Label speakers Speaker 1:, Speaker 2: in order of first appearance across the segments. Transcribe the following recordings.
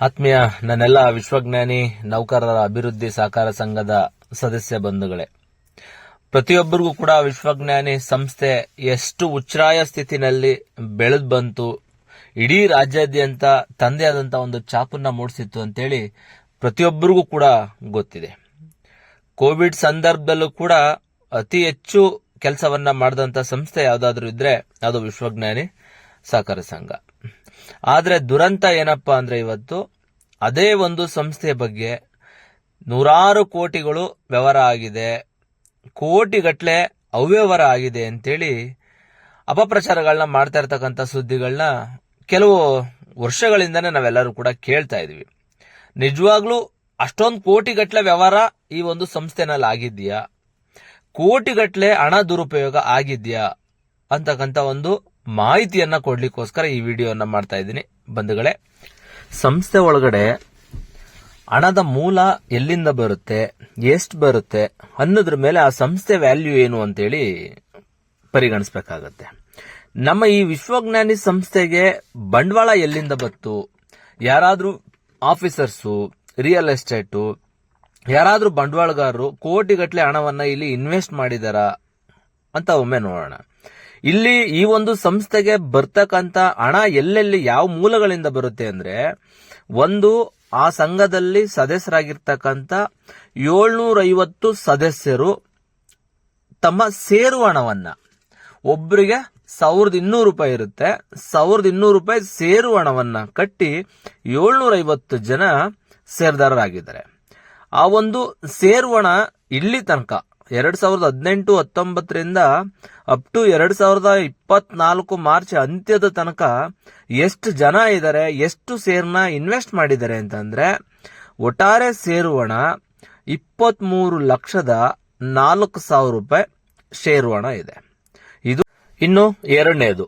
Speaker 1: ಆತ್ಮೀಯ ನನ್ನೆಲ್ಲ ವಿಶ್ವಜ್ಞಾನಿ, ನೌಕರರ ಅಭಿವೃದ್ಧಿ ಸಹಕಾರ ಸಂಘದ ಸದಸ್ಯ ಬಂಧುಗಳೇ. ಪ್ರತಿಯೊಬ್ಬರಿಗೂ ಕೂಡ ವಿಶ್ವಜ್ಞಾನಿ ಸಂಸ್ಥೆ ಎಷ್ಟು ಉಚ್ಛ್ರಾಯ ಸ್ಥಿತಿನಲ್ಲಿ ಬೆಳೆದು ಬಂತು, ಇಡೀ ರಾಜ್ಯಾದ್ಯಂತ ತಂದೆ ಆದಂತ ಒಂದು ಚಾಪನ್ನ ಮೂಡಿಸಿತ್ತು ಅಂತೇಳಿ ಪ್ರತಿಯೊಬ್ಬರಿಗೂ ಕೂಡ ಗೊತ್ತಿದೆ. ಕೋವಿಡ್ ಸಂದರ್ಭದಲ್ಲೂ ಕೂಡ ಅತಿ ಹೆಚ್ಚು ಕೆಲಸವನ್ನ ಮಾಡಿದಂತ ಸಂಸ್ಥೆ ಯಾವುದಾದ್ರೂ ಇದ್ರೆ ಅದು ವಿಶ್ವಜ್ಞಾನಿ ಸಹಕಾರ ಸಂಘ. ಆದ್ರೆ ದುರಂತ ಏನಪ್ಪಾ ಅಂದ್ರೆ ಇವತ್ತು ಅದೇ ಒಂದು ಸಂಸ್ಥೆಯ ಬಗ್ಗೆ ನೂರಾರು ಕೋಟಿಗಳು ವ್ಯವಹಾರ ಆಗಿದೆ. ಕೋಟಿಗಟ್ಲೆ ಅವ್ಯವಹಾರ ಆಗಿದೆ ಅಂತೇಳಿ ಅಪಪ್ರಚಾರಗಳನ್ನ ಮಾಡ್ತಾ ಇರ್ತಕ್ಕಂಥ ಸುದ್ದಿಗಳನ್ನ ಕೆಲವು ವರ್ಷಗಳಿಂದನೇ ನಾವೆಲ್ಲರೂ ಕೂಡ ಕೇಳ್ತಾ ಇದ್ವಿ ನಿಜವಾಗ್ಲೂ ಅಷ್ಟೊಂದು ಕೋಟಿಗಟ್ಟಲೆ ವ್ಯವಹಾರ ಈ ಒಂದು ಸಂಸ್ಥೆನಲ್ಲಿ ಆಗಿದ್ಯಾ ಕೋಟಿಗಟ್ಲೆ ಹಣ ದುರುಪಯೋಗ ಆಗಿದೆಯಾ ಅಂತಕ್ಕಂಥ ಒಂದು ಮಾಹಿತಿಯನ್ನ ಕೊಡ್ಲಿಕ್ಕೋಸ್ಕರ ಈ ವಿಡಿಯೋನ ಮಾಡ್ತಾ ಇದ್ದೀನಿ. ಬಂಧುಗಳೇ, ಸಂಸ್ಥೆ ಒಳಗಡೆ ಹಣದ ಮೂಲ ಎಲ್ಲಿಂದ ಬರುತ್ತೆ, ಎಷ್ಟು ಬರುತ್ತೆ ಅನ್ನೋದ್ರ ಮೇಲೆ ಆ ಸಂಸ್ಥೆ ವ್ಯಾಲ್ಯೂ ಏನು ಅಂತೇಳಿ ಪರಿಗಣಿಸ್ಬೇಕಾಗತ್ತೆ. ನಮ್ಮ ಈ ವಿಶ್ವಜ್ಞಾನಿ ಸಂಸ್ಥೆಗೆ ಬಂಡವಾಳ ಎಲ್ಲಿಂದ ಬತ್ತು ಯಾರಾದ್ರೂ ಆಫೀಸರ್ಸು, ರಿಯಲ್ ಎಸ್ಟೇಟು, ಯಾರಾದ್ರೂ ಬಂಡವಾಳಗಾರರು ಕೋಟಿಗಟ್ಟಲೆ ಹಣವನ್ನ ಇಲ್ಲಿ ಇನ್ವೆಸ್ಟ್ ಮಾಡಿದಾರ ಅಂತ ಒಮ್ಮೆ ನೋಡೋಣ. ಇಲ್ಲಿ ಈ ಒಂದು ಸಂಸ್ಥೆಗೆ ಬರ್ತಕ್ಕಂತ ಹಣ ಎಲ್ಲೆಲ್ಲಿ ಯಾವ ಮೂಲಗಳಿಂದ ಬರುತ್ತೆ ಅಂದ್ರೆ ಒಂದು ಆ ಸಂಘದಲ್ಲಿ ಸದಸ್ಯರಾಗಿರ್ತಕ್ಕಂಥ ಏಳ್ನೂರೈವತ್ತು ಸದಸ್ಯರು ತಮ್ಮ ಸೇರು ಹಣವನ್ನ. ಒಬ್ಬರಿಗೆ ಸಾವಿರದ ಇನ್ನೂರು ರೂಪಾಯಿ ಇರುತ್ತೆ. ಸಾವಿರದ ಇನ್ನೂರು ರೂಪಾಯಿ ಸೇರು ಹಣವನ್ನ ಕಟ್ಟಿ ಏಳ್ನೂರೈವತ್ತು ಜನ ಸೇರ್ದಾರರಾಗಿದ್ದಾರೆ. ಆ ಒಂದು ಸೇರು ಹಣ ಇಲ್ಲಿ ತನಕ ಎರಡ್ ಸಾವಿರದ ಹದಿನೆಂಟು ಹತ್ತೊಂಬತ್ತರಿಂದ ಅಪ್ ಟು ಎರಡ್ ಸಾವಿರದ ಇಪ್ಪತ್ನಾಲ್ಕು ಮಾರ್ಚ್ ಅಂತ್ಯದ ತನಕ ಎಷ್ಟು ಜನ ಇದ್ದಾರೆ ಎಷ್ಟು ಸೇರ್ನ ಇನ್ವೆಸ್ಟ್ ಮಾಡಿದ್ದಾರೆ ಅಂತಂದ್ರೆ ಒಟ್ಟಾರೆ ಸೇರು ಹಣ ಇಪ್ಪತ್ಮೂರು ಲಕ್ಷದ ನಾಲ್ಕು ಸಾವಿರ ರೂಪಾಯಿ ಷೇರು ಹಣ ಇದೆ. ಇದು ಇನ್ನು ಎರಡನೇದು,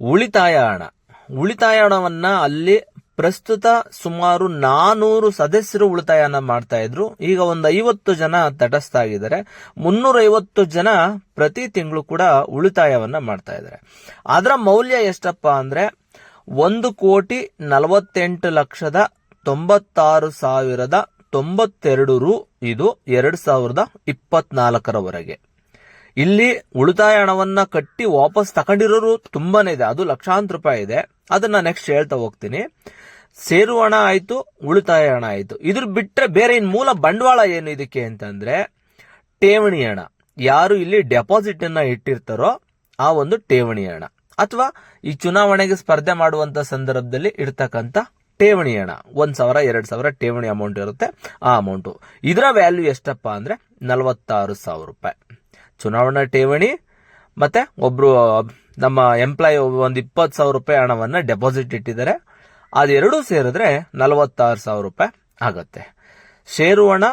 Speaker 1: ಉಳಿತಾಯ ಹಣ. ಉಳಿತಾಯ ಹಣವನ್ನ ಅಲ್ಲಿ ಪ್ರಸ್ತುತ ಸುಮಾರು ನಾನೂರು ಸದಸ್ಯರು ಉಳಿತಾಯನ ಮಾಡ್ತಾ ಇದ್ರು. ಈಗ ಒಂದು ಐವತ್ತು ಜನ ತಟಸ್ಥ ಆಗಿದ್ದಾರೆ ಮುನ್ನೂರ ಐವತ್ತು ಜನ ಪ್ರತಿ ತಿಂಗಳು ಕೂಡ ಉಳಿತಾಯವನ್ನ ಮಾಡ್ತಾ ಇದ್ದಾರೆ. ಅದರ ಮೌಲ್ಯ ಎಷ್ಟಪ್ಪ ಅಂದ್ರೆ, ಒಂದು ಕೋಟಿ ನಲವತ್ತೆಂಟು ಲಕ್ಷದ ತೊಂಬತ್ತಾರು ಸಾವಿರದ ತೊಂಬತ್ತೆರಡು ರು ಇದು ಎರಡ್ ಸಾವಿರದ ಇಪ್ಪತ್ನಾಲ್ಕರವರೆಗೆ. ಇಲ್ಲಿ ಉಳಿತಾಯ ಹಣವನ್ನ ಕಟ್ಟಿ ವಾಪಸ್ ತಗೊಂಡಿರೋರು ತುಂಬಾನೇ ಇದೆ. ಅದು ಲಕ್ಷಾಂತರ ರೂಪಾಯಿ ಇದೆ. ಅದನ್ನ ನೆಕ್ಸ್ಟ್ ಹೇಳ್ತಾ ಹೋಗ್ತೀನಿ. ಸೇರು ಹಣ ಆಯ್ತು, ಉಳಿತಾಯ ಹಣ ಆಯ್ತು. ಇದ್ರ ಬಿಟ್ರೆ ಬೇರೆ ಇನ್ ಮೂಲ ಬಂಡವಾಳ ಏನು ಇದಕ್ಕೆ ಅಂತಂದ್ರೆ, ಠೇವಣಿ ಹಣ. ಯಾರು ಇಲ್ಲಿ ಡೆಪಾಸಿಟ್ ಅನ್ನ ಇಟ್ಟಿರ್ತಾರೋ ಆ ಒಂದು ಠೇವಣಿ ಹಣ. ಅಥವಾ ಈ ಚುನಾವಣೆಗೆ ಸ್ಪರ್ಧೆ ಮಾಡುವಂತ ಸಂದರ್ಭದಲ್ಲಿ ಇರ್ತಕ್ಕಂತ ಠೇವಣಿ ಹಣ. ಒಂದ್ ಸಾವಿರ, ಎರಡ್ ಸಾವಿರ ಠೇವಣಿ ಅಮೌಂಟ್ ಇರುತ್ತೆ ಆ ಅಮೌಂಟ್ ಇದರ ವ್ಯಾಲ್ಯೂ ಎಷ್ಟಪ್ಪ ಅಂದ್ರೆ, ನಲವತ್ತಾರು ಸಾವಿರ ರೂಪಾಯಿ. ಚುನಾವಣಾ ಠೇವಣಿ, ಮತ್ತೆ ಒಬ್ರು, ನಮ್ಮ ಎಂಪ್ಲಾಯ್ ಒಂದು ಇಪ್ಪತ್ತು ಸಾವಿರ ರೂಪಾಯಿ ಹಣವನ್ನ ಡೆಪಾಸಿಟ್ ಇಟ್ಟಿದ್ದಾರೆ. ಅದೆರಡೂ ಸೇರಿದ್ರೆ ನಲವತ್ತಾರು ಸಾವಿರ ರೂಪಾಯಿ ಆಗತ್ತೆ. ಷೇರು ಹಣ,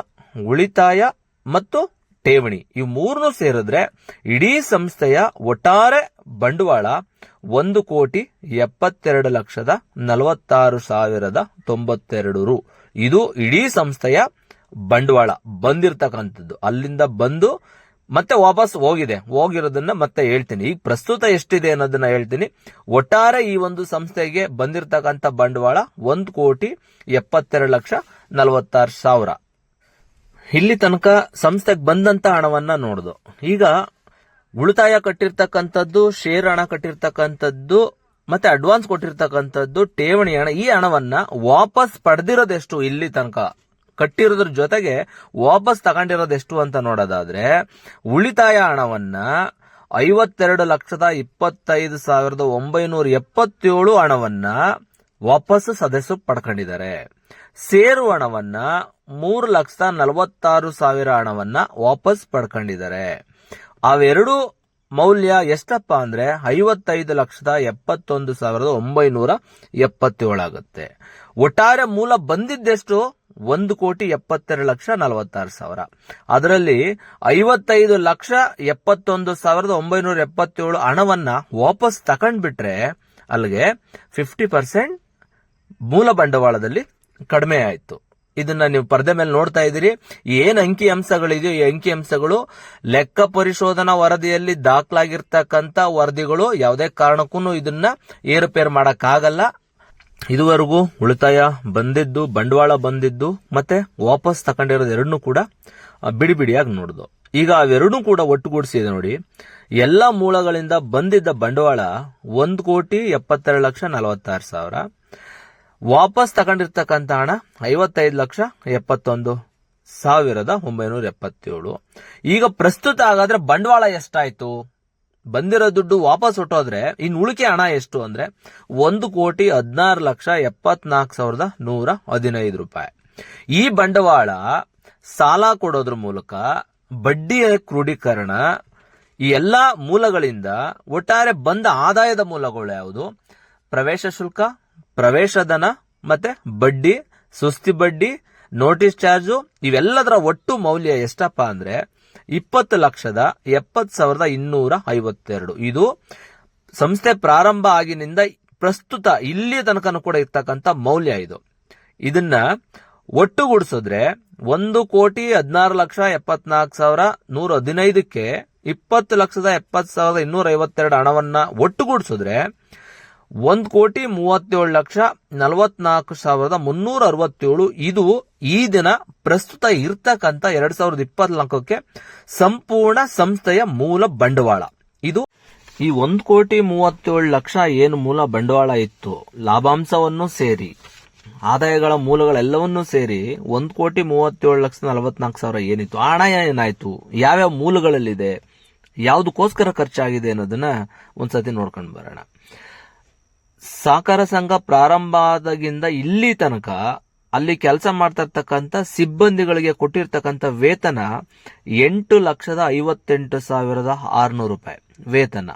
Speaker 1: ಉಳಿತಾಯ ಮತ್ತು ಠೇವಣಿ ಇವು ಮೂರನ್ನು ಸೇರಿದ್ರೆ ಇಡೀ ಸಂಸ್ಥೆಯ ಒಟ್ಟಾರೆ ಬಂಡವಾಳ ಒಂದು ಕೋಟಿ ಎಪ್ಪತ್ತೆರಡು ಲಕ್ಷದ ನಲವತ್ತಾರು ಸಾವಿರದ ತೊಂಬತ್ತೆರಡು ರು. ಇದು ಇಡೀ ಸಂಸ್ಥೆಯ ಬಂಡವಾಳ, ಬಂದಿರತಕ್ಕಂಥದ್ದು. ಅಲ್ಲಿಂದ ಬಂದು ಮತ್ತೆ ವಾಪಸ್ ಹೋಗಿದೆ. ಹೋಗಿರೋದನ್ನ ಮತ್ತೆ ಹೇಳ್ತೀನಿ. ಈಗ ಪ್ರಸ್ತುತ ಎಷ್ಟಿದೆ ಅನ್ನೋದನ್ನ ಹೇಳ್ತೀನಿ. ಒಟ್ಟಾರೆ ಈ ಒಂದು ಸಂಸ್ಥೆಗೆ ಬಂದಿರತಕ್ಕಂತ ಬಂಡವಾಳ ಒಂದು ಕೋಟಿ ಎಪ್ಪತ್ತೆರಡು ಲಕ್ಷ ನಲವತ್ತಾರು ಸಾವಿರ. ಇಲ್ಲಿ ತನಕ ಸಂಸ್ಥೆಗೆ ಬಂದಂತ ಹಣವನ್ನ ನೋಡ್ದು. ಈಗ ಉಳಿತಾಯ ಕಟ್ಟಿರ್ತಕ್ಕಂಥದ್ದು ಶೇರ್ ಹಣ ಕಟ್ಟಿರ್ತಕ್ಕಂಥದ್ದು, ಮತ್ತೆ ಅಡ್ವಾನ್ಸ್ ಕೊಟ್ಟಿರ್ತಕ್ಕಂಥದ್ದು, ಠೇವಣಿ ಹಣ, ಈ ಹಣವನ್ನ ವಾಪಸ್ ಪಡೆದಿರೋದೆಷ್ಟು ಇಲ್ಲಿ ತನಕ? ಕಟ್ಟಿರೋದ್ರ ಜೊತೆಗೆ ವಾಪಸ್ ತಗೊಂಡಿರೋದು ಎಷ್ಟು ಅಂತ ನೋಡೋದಾದ್ರೆ, ಉಳಿತಾಯ ಹಣವನ್ನ ಐವತ್ತೆರಡು ಲಕ್ಷದ ಇಪ್ಪತ್ತೈದು ಸಾವಿರದ ಒಂಬೈನೂರ ಎಪ್ಪತ್ತೇಳು ಹಣವನ್ನ ವಾಪಸ್ ಸದಸ್ಯರು ಪಡ್ಕೊಂಡಿದ್ದಾರೆ. ಸೇರು ಹಣವನ್ನ ಮೂರು ಲಕ್ಷದ ನಲವತ್ತಾರು ಸಾವಿರ ಹಣವನ್ನ ವಾಪಸ್ ಪಡ್ಕೊಂಡಿದ್ದಾರೆ. ಅವೆರಡು ಮೌಲ್ಯ ಎಷ್ಟಪ್ಪ ಅಂದ್ರೆ ಐವತ್ತೈದು ಲಕ್ಷದ ಎಪ್ಪತ್ತೊಂದು ಸಾವಿರದ ಒಂಬೈನೂರ ಎಪ್ಪತ್ತೇಳಾಗುತ್ತೆ. ಒಟ್ಟಾರೆ ಮೂಲ ಬಂದಿದ್ದೆಷ್ಟು? ಒಂದು ಕೋಟಿ ಎಪ್ಪತ್ತೆರಡು ಲಕ್ಷ ನಲವತ್ತಾರು ಸಾವಿರ. ಅದರಲ್ಲಿ ಐವತ್ತೈದು ಲಕ್ಷ ಎಪ್ಪತ್ತೊಂದು ಸಾವಿರದ ಒಂಬೈನೂರ ಎಪ್ಪತ್ತೇಳು ಹಣವನ್ನ ವಾಪಸ್ ತಕೊಂಡ್ಬಿಟ್ರೆ ಅಲ್ಲಿಗೆ ಫಿಫ್ಟಿ ಪರ್ಸೆಂಟ್ ಮೂಲ ಬಂಡವಾಳದಲ್ಲಿ ಕಡಿಮೆ ಆಯಿತು. ಇದನ್ನ ನೀವು ಪರದೆ ಮೇಲೆ ನೋಡ್ತಾ ಇದ್ದೀರಿ. ಏನು ಅಂಕಿ ಅಂಶಗಳಿದೆಯೋ ಈ ಅಂಕಿ ಅಂಶಗಳು ಲೆಕ್ಕ ಪರಿಶೋಧನಾ ವರದಿಯಲ್ಲಿ ದಾಖಲಾಗಿರ್ತಕ್ಕಂಥ ವರದಿಗಳು ಯಾವುದೇ ಕಾರಣಕ್ಕೂ ಇದನ್ನ ಏರುಪೇರು ಮಾಡಕ್ಕಾಗಲ್ಲ. ಇದುವರೆಗೂ ಉಳಿತಾಯ ಬಂದಿದ್ದು, ಬಂಡವಾಳ ಬಂದಿದ್ದು, ಮತ್ತೆ ವಾಪಸ್ ತಗೊಂಡಿರೋದು ಎರಡನ್ನೂ ಕೂಡ ಬಿಡಿ ಬಿಡಿಯಾಗಿ ನೋಡ್ದು. ಈಗ ಅವೆರಡೂ ಕೂಡ ಒಟ್ಟುಗೂಡಿಸಿದೆ ನೋಡಿ, ಎಲ್ಲ ಮೂಲಗಳಿಂದ ಬಂದಿದ್ದ ಬಂಡವಾಳ ಒಂದು ಕೋಟಿ ಎಪ್ಪತ್ತೆರಡು ಲಕ್ಷ ನಲವತ್ತಾರು ಸಾವಿರ. ವಾಪಸ್ ತಗೊಂಡಿರ್ತಕ್ಕಂಥ ಹಣ ಐವತ್ತೈದು ಲಕ್ಷ ಎಪ್ಪತ್ತೊಂದು ಸಾವಿರದ ಒಂಬೈನೂರ ಎಪ್ಪತ್ತೇಳು. ಈಗ ಪ್ರಸ್ತುತ ಹಾಗಾದ್ರೆ ಬಂಡವಾಳ ಎಷ್ಟಾಯ್ತು? ಬಂದಿರೋ ದುಡ್ಡು ವಾಪಸ್ ಹೊಟ್ಟೋದ್ರೆ ಇನ್ ಉಳಿಕೆ ಹಣ ಎಷ್ಟು ಅಂದ್ರೆ ಒಂದು ಕೋಟಿ ಹದಿನಾರು ಲಕ್ಷ ಎಪ್ಪತ್ನಾಲ್ಕು ಸಾವಿರದ ನೂರ ಹದಿನೈದು ರೂಪಾಯಿ. ಈ ಬಂಡವಾಳ ಸಾಲ ಕೊಡೋದ್ರ ಮೂಲಕ ಬಡ್ಡಿಯ ಕ್ರೋಢೀಕರಣ ಈ ಎಲ್ಲಾ ಮೂಲಗಳಿಂದ ಒಟ್ಟಾರೆ ಬಂದ ಆದಾಯದ ಮೂಲಗಳು ಯಾವುದು? ಪ್ರವೇಶ ಶುಲ್ಕ ಪ್ರವೇಶಧನ ಮತ್ತೆ ಬಡ್ಡಿ, ಸುಸ್ತಿ ಬಡ್ಡಿ, ನೋಟಿಸ್ ಚಾರ್ಜು ಇವೆಲ್ಲದರ ಒಟ್ಟು ಮೌಲ್ಯ ಎಷ್ಟಪ್ಪ ಅಂದ್ರೆ ಇಪ್ಪತ್ತು ಲಕ್ಷದ ಎಪ್ಪತ್ ಸಾವಿರದ ಇನ್ನೂರ ಐವತ್ತೆರಡು. ಇದು ಸಂಸ್ಥೆ ಪ್ರಾರಂಭ ಆಗಿನಿಂದ ಪ್ರಸ್ತುತ ಇಲ್ಲಿ ತನಕನೂ ಕೂಡ ಇರ್ತಕ್ಕಂಥ ಮೌಲ್ಯ ಇದು. ಇದನ್ನ ಒಟ್ಟುಗೂಡಿಸಿದ್ರೆ ಒಂದು ಕೋಟಿ ಹದಿನಾರು ಲಕ್ಷ ಎಪ್ಪತ್ನಾಲ್ಕು ಸಾವಿರ ನೂರ ಹದಿನೈದಕ್ಕೆ ಇಪ್ಪತ್ತು ಲಕ್ಷದ ಎಪ್ಪತ್ತು ಸಾವಿರದ ಇನ್ನೂರ ಐವತ್ತೆರಡು ಹಣವನ್ನ ಒಟ್ಟುಗೂಡಿಸಿದ್ರೆ ಒಂದು ಕೋಟಿ ಮೂವತ್ತೇಳು ಲಕ್ಷ ನಲವತ್ನಾಲ್ಕು ಸಾವಿರದ ಮುನ್ನೂರ ಅರವತ್ತೇಳು. ಇದು ಈ ದಿನ ಪ್ರಸ್ತುತ ಇರ್ತಕ್ಕಂಥ ಎರಡ್ ಸಾವಿರದ ಇಪ್ಪತ್ನಾಲ್ಕಕ್ಕೆ ಸಂಪೂರ್ಣ ಸಂಸ್ಥೆಯ ಮೂಲ ಬಂಡವಾಳ. ಇದು ಈ ಒಂದು ಕೋಟಿ ಮೂವತ್ತೇಳು ಲಕ್ಷ ಏನು ಮೂಲ ಬಂಡವಾಳ ಇತ್ತು. ಲಾಭಾಂಶವನ್ನು ಸೇರಿ, ಆದಾಯಗಳ ಮೂಲಗಳೆಲ್ಲವನ್ನೂ ಸೇರಿ ಒಂದು ಕೋಟಿ ಮೂವತ್ತೇಳು ಲಕ್ಷ ನಲವತ್ನಾಲ್ಕು ಸಾವಿರ ಏನಿತ್ತು. ಹಣ ಏನಾಯ್ತು? ಯಾವ್ಯಾವ ಮೂಲಗಳಲ್ಲಿದೆ? ಯಾವುದಕ್ಕೋಸ್ಕರ ಖರ್ಚಾಗಿದೆ ಅನ್ನೋದನ್ನ ಒಂದ್ಸತಿ ನೋಡ್ಕೊಂಡು ಬರೋಣ. ಸಹಕಾರ ಸಂಘ ಪ್ರಾರಂಭ ಆದಾಗಿಂದ ಇಲ್ಲಿ ತನಕ ಅಲ್ಲಿ ಕೆಲಸ ಮಾಡ್ತಾ ಇರ್ತಕ್ಕಂಥ ಸಿಬ್ಬಂದಿಗಳಿಗೆ ಕೊಟ್ಟಿರ್ತಕ್ಕಂಥ ವೇತನ ಎಂಟು ಲಕ್ಷದ ಐವತ್ತೆಂಟು ಸಾವಿರದ ಆರ್ನೂರು ರೂಪಾಯಿ ವೇತನ.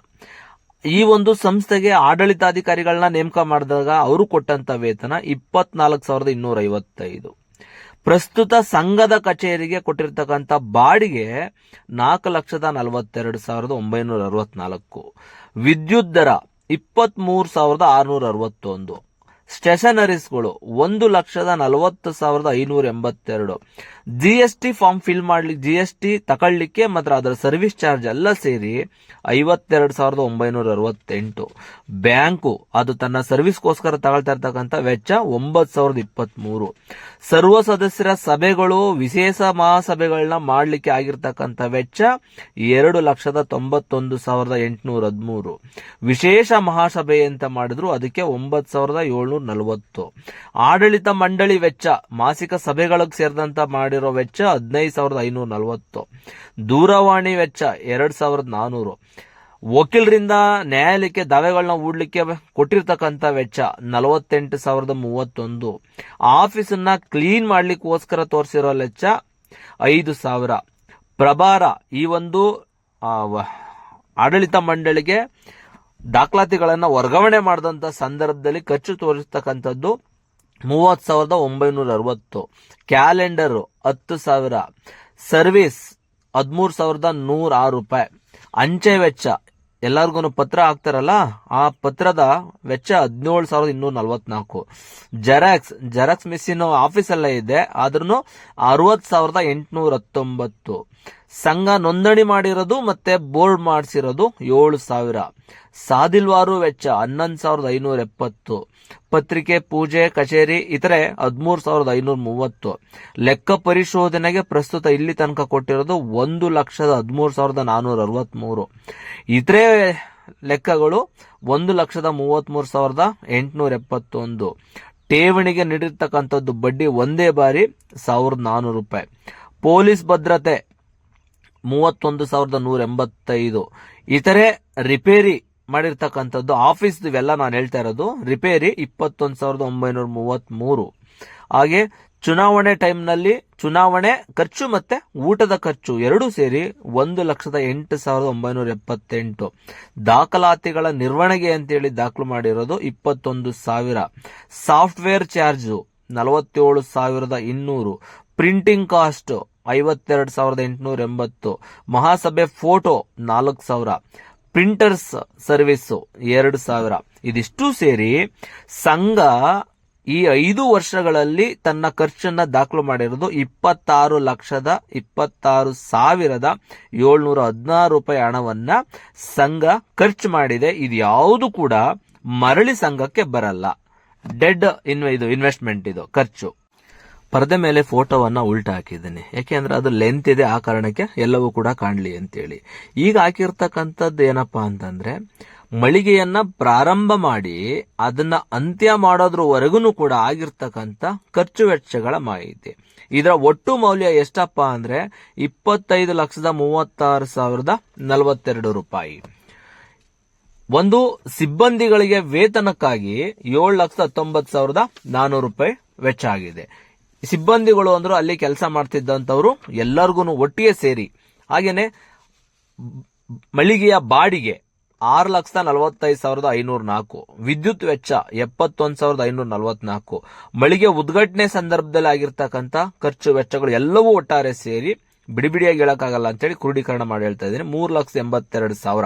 Speaker 1: ಈ ಒಂದು ಸಂಸ್ಥೆಗೆ ಆಡಳಿತಾಧಿಕಾರಿಗಳನ್ನ ನೇಮಕ ಮಾಡಿದಾಗ ಅವರು ಕೊಟ್ಟಂತ ವೇತನ ಇಪ್ಪತ್ನಾಲ್ಕು ಸಾವಿರದ ಇನ್ನೂರ ಐವತ್ತೈದು ಪ್ರಸ್ತುತ ಸಂಘದ ಕಚೇರಿಗೆ ಕೊಟ್ಟಿರ್ತಕ್ಕಂಥ ಬಾಡಿಗೆ ನಾಲ್ಕು ಲಕ್ಷದ ನಲವತ್ತೆರಡು ಸಾವಿರದ ಒಂಬೈನೂರ ಅರವತ್ನಾಲ್ಕು. ವಿದ್ಯುತ್ ದರ ಇಪ್ಪತ್ತ್ ಮೂರು ಸಾವಿರದ ಆರುನೂರ ಅರವತ್ತೊಂದು. ಸ್ಟೇಷನರೀಸ್ಗಳು ಒಂದು ಲಕ್ಷದ ನಲವತ್ತು ಸಾವಿರದ ಐನೂರ ಎಂಬತ್ತೆರಡು. G S T form fill ಮಾಡ್ಲಿಕ್ಕೆ ಜಿ ಎಸ್ ಟಿ ತಗೊಳ್ಳಿಕ್ಕೆ ಮಾತ್ರ ಅದರ ಸರ್ವಿಸ್ ಚಾರ್ಜ್ ಎಲ್ಲ ಸೇರಿ ಐವತ್ತೆರಡು ಸಾವಿರದ ಒಂಬೈನೂರ ಅರವತ್ತೆಂಟು. ಬ್ಯಾಂಕು ಅದು ತನ್ನ ಸರ್ವಿಸ್ಗೋಸ್ಕರ ತಗೊಳ್ತಾ ಇರ್ತಕ್ಕಂಥ ವೆಚ್ಚ ಒಂಬತ್ತು ಸಾವಿರದ ಇಪ್ಪತ್ಮೂರು. ಸರ್ವ ಸದಸ್ಯರ ಸಭೆಗಳು ವಿಶೇಷ ಮಹಾಸಭೆಗಳನ್ನ ಮಾಡಲಿಕ್ಕೆ ಆಗಿರ್ತಕ್ಕಂಥ ವೆಚ್ಚ ಎರಡು ಲಕ್ಷದ ತೊಂಬತ್ತೊಂದು ಸಾವಿರದ ಎಂಟುನೂರ ಹದಿಮೂರು. ವಿಶೇಷ ಮಹಾಸಭೆ ಅಂತ ಮಾಡಿದ್ರು ಅದಕ್ಕೆ ಒಂಬತ್ತು ಸಾವಿರದ ಏಳ್ನೂರ ನಲವತ್ತು. ಆಡಳಿತ ಮಂಡಳಿ ವೆಚ್ಚ, ಮಾಸಿಕ ಸಭೆಗಳಿಗೆ ಸೇರಿದಂತ ಮಾಡಿರೋ ವೆಚ್ಚ ಹದಿನೈದು ಸಾವಿರದ ಐನೂರ ನಲವತ್ತು. ದೂರವಾಣಿ ವೆಚ್ಚ ಎರಡ್ ಸಾವಿರದ ನಾನೂರು. ವಕೀಲರಿಂದ ನ್ಯಾಯಾಲಯಕ್ಕೆ ದಾವೆಗಳನ್ನ ಹೂಡ್ಲಿಕ್ಕೆ ಕೊಟ್ಟಿರ್ತಕ್ಕಂಥ ವೆಚ್ಚ ನಲವತ್ತೆಂಟು ಸಾವಿರದ ಮೂವತ್ತೊಂದು. ಆಫೀಸನ್ನ ಕ್ಲೀನ್ ಮಾಡ್ಲಿಕ್ಕೋಸ್ಕರ ತೋರಿಸಿರೋ ವೆಚ್ಚ ಐದು ಸಾವಿರ. ಪ್ರಭಾರ ಈ ಒಂದು ಆಡಳಿತ ಮಂಡಳಿಗೆ ದಾಖಲಾತಿಗಳನ್ನು ವರ್ಗಾವಣೆ ಮಾಡಿದಂಥ ಸಂದರ್ಭದಲ್ಲಿ ಖರ್ಚು ತೋರಿಸ್ತಕ್ಕಂಥದ್ದು ಮೂವತ್ತು ಸಾವಿರದ ಒಂಬೈನೂರ ಅರವತ್ತು. ಕ್ಯಾಲೆಂಡರ್ ಹತ್ತು ಸಾವಿರ. ಸರ್ವಿಸ್ ಹದಿಮೂರು ಸಾವಿರದ ನೂರ ಆರು ರೂಪಾಯಿ. ಅಂಚೆ ವೆಚ್ಚ ಎಲ್ಲರಿಗೂ ಪತ್ರ ಹಾಕ್ತಾರಲ್ಲ, ಆ ಪತ್ರದ ವೆಚ್ಚ ಹದಿನೇಳು ಸಾವಿರದ ಇನ್ನೂರ ನಲವತ್ನಾಲ್ಕು. ಜೆರಾಕ್ಸ್ ಜೆರಾಕ್ಸ್ ಮಿಷಿನ್ ಆಫೀಸಲ್ಲೇ ಇದೆ ಆದ್ರೂ ಅರವತ್ತು ಸಾವಿರದ ಎಂಟುನೂರ ಹತ್ತೊಂಬತ್ತು. ಸಂಘ ನೋಂದಣಿ ಮಾಡಿರೋದು ಮತ್ತೆ ಬೋರ್ಡ್ ಮಾಡಿಸಿರೋದು ಏಳು ಸಾವಿರ. ಸಾದಿಲ್ವಾರು ವೆಚ್ಚ ಹನ್ನೊಂದು ಸಾವಿರದ ಐನೂರ ಎಪ್ಪತ್ತು. ಪತ್ರಿಕೆ, ಪೂಜೆ, ಕಚೇರಿ, ಇತರೆ ಹದಿಮೂರು ಸಾವಿರದ ಐನೂರ ಮೂವತ್ತು. ಲೆಕ್ಕ ಪರಿಶೋಧನೆಗೆ ಪ್ರಸ್ತುತ ಇಲ್ಲಿ ತನಕ ಕೊಟ್ಟಿರೋದು ಒಂದು ಲಕ್ಷದ ಹದಿಮೂರು ಸಾವಿರದ ನಾನೂರ ಅರವತ್ಮೂರು. ಇತರೆ ಲೆಕ್ಕಗಳು ಒಂದು ಲಕ್ಷದ ಮೂವತ್ಮೂರು ಸಾವಿರದ ಎಂಟುನೂರ ಎಪ್ಪತ್ತೊಂದು. ಠೇವಣಿಗೆ ನೀಡಿರ್ತಕ್ಕಂಥದ್ದು ಬಡ್ಡಿ ಒಂದೇ ಬಾರಿ ಸಾವಿರದ ನಾನೂರು ರೂಪಾಯಿ. ಪೊಲೀಸ್ ಭದ್ರತೆ ಮೂವತ್ತೊಂದು ಸಾವಿರದ ನೂರ ಎಂಬತ್ತೈದು. ಇತರೆ ರಿಪೇರಿ ಮಾಡಿರ್ತಕ್ಕಂಥದ್ದು ಆಫೀಸ್ ಇವೆಲ್ಲ ನಾನು ಹೇಳ್ತಾ ಇರೋದು. ರಿಪೇರಿ ಇಪ್ಪತ್ತೊಂದು ಸಾವಿರದ ಒಂಬೈನೂರ ಮೂವತ್ತ್ಮೂರು. ಹಾಗೆ ಚುನಾವಣೆ ಟೈಮ್ನಲ್ಲಿ ಚುನಾವಣೆ ಖರ್ಚು ಮತ್ತೆ ಊಟದ ಖರ್ಚು ಎರಡೂ ಸೇರಿ ಒಂದು ಲಕ್ಷದ ಎಂಟು ಸಾವಿರದ ಒಂಬೈನೂರ ಎಪ್ಪತ್ತೆಂಟು. ದಾಖಲಾತಿಗಳ ನಿರ್ವಹಣೆಗೆ ಅಂತೇಳಿ ದಾಖಲು ಮಾಡಿರೋದು ಇಪ್ಪತ್ತೊಂದು ಸಾವಿರ. ಸಾಫ್ಟ್ವೇರ್ ಚಾರ್ಜು ನಲವತ್ತೇಳು ಸಾವಿರದ ಇನ್ನೂರು. ಪ್ರಿಂಟಿಂಗ್ ಕಾಸ್ಟ್ ಐವತ್ತೆರಡು ಸಾವಿರದ ಎಂಟುನೂರ ಎಂಬತ್ತು. ಮಹಾಸಭೆ ಫೋಟೋ ನಾಲ್ಕು ಸಾವಿರ. ಪ್ರಿಂಟರ್ಸ್ ಸರ್ವಿಸ್ ಎರಡು ಸಾವಿರ. ಇದಿಷ್ಟು ಸೇರಿ ಸಂಘ ಈ ಐದು ವರ್ಷಗಳಲ್ಲಿ ತನ್ನ ಖರ್ಚನ್ನ ದಾಖಲು ಮಾಡಿರೋದು ಇಪ್ಪತ್ತಾರು ಲಕ್ಷದ ಇಪ್ಪತ್ತಾರು ಸಾವಿರದ ಏಳ್ನೂರ ಹದಿನಾರು ರೂಪಾಯಿ ಹಣವನ್ನ ಸಂಘ ಖರ್ಚು ಮಾಡಿದೆ. ಇದು ಯಾವುದು ಕೂಡ ಮರಳಿ ಸಂಘಕ್ಕೆ ಬರಲ್ಲ. ಡೆಡ್ ಇನ್ ಇದು ಇನ್ವೆಸ್ಟ್ಮೆಂಟ್ ಇದು, ಖರ್ಚು. ಪರದೆ ಮೇಲೆ ಫೋಟೋವನ್ನ ಉಲ್ಟಾ ಹಾಕಿದ್ದೀನಿ ಯಾಕೆಂದ್ರೆ ಅದು ಲೆಂತ್ ಇದೆ, ಆ ಕಾರಣಕ್ಕೆ ಎಲ್ಲವೂ ಕೂಡ ಕಾಣ್ಲಿ ಅಂತೇಳಿ. ಈಗ ಹಾಕಿರ್ತಕ್ಕಂಥದ್ದು ಏನಪ್ಪಾ ಅಂತಂದ್ರೆ, ಮಳಿಗೆಯನ್ನ ಪ್ರಾರಂಭ ಮಾಡಿ ಅದನ್ನ ಅಂತ್ಯ ಮಾಡೋದ್ರವರೆಗೂ ಕೂಡ ಆಗಿರ್ತಕ್ಕಂಥ ಖರ್ಚು ವೆಚ್ಚಗಳ ಮಾಹಿತಿ. ಇದರ ಒಟ್ಟು ಮೌಲ್ಯ ಎಷ್ಟಪ್ಪ ಅಂದ್ರೆ, ಇಪ್ಪತ್ತೈದು ಲಕ್ಷದ ಮೂವತ್ತಾರು ಸಾವಿರದ ನಲವತ್ತೆರಡು ರೂಪಾಯಿ. ಒಂದು ಸಿಬ್ಬಂದಿಗಳಿಗೆ ವೇತನಕ್ಕಾಗಿ ಏಳು ಲಕ್ಷದ ಹತ್ತೊಂಬತ್ತು ಸಾವಿರದ ನಾನೂರು ರೂಪಾಯಿ ವೆಚ್ಚ ಆಗಿದೆ. ಸಿಬ್ಬಂದಿಗಳು ಅಂದ್ರು ಅಲ್ಲಿ ಕೆಲಸ ಮಾಡ್ತಿದ್ದಂಥವ್ರು ಎಲ್ಲರಿಗೂ ಒಟ್ಟಿಗೆ ಸೇರಿ. ಹಾಗೇನೆ ಮಳಿಗೆಯ ಬಾಡಿಗೆ ಆರು ಲಕ್ಷದ ನಲವತ್ತೈದು ಸಾವಿರದ ಐನೂರ ನಾಲ್ಕು. ವಿದ್ಯುತ್ ವೆಚ್ಚ ಎಪ್ಪತ್ತೊಂದು ಸಾವಿರದ ಐನೂರ ನಲವತ್ನಾಲ್ಕು. ಮಳಿಗೆ ಉದ್ಘಾಟನೆ ಸಂದರ್ಭದಲ್ಲಿ ಆಗಿರ್ತಕ್ಕಂಥ ಖರ್ಚು ವೆಚ್ಚಗಳು ಎಲ್ಲವೂ ಒಟ್ಟಾರೆ ಸೇರಿ ಬಿಡಿ ಬಿಡಿಯಾಗಿ ಹೇಳಕ್ಕಾಗಲ್ಲ ಅಂತೇಳಿ ಕ್ರೋಢೀಕರಣ ಮಾಡಿ ಹೇಳ್ತಾ ಇದ್ದೀನಿ. ಮೂರು ಲಕ್ಷ ಎಂಬತ್ತೆರಡು ಸಾವಿರ.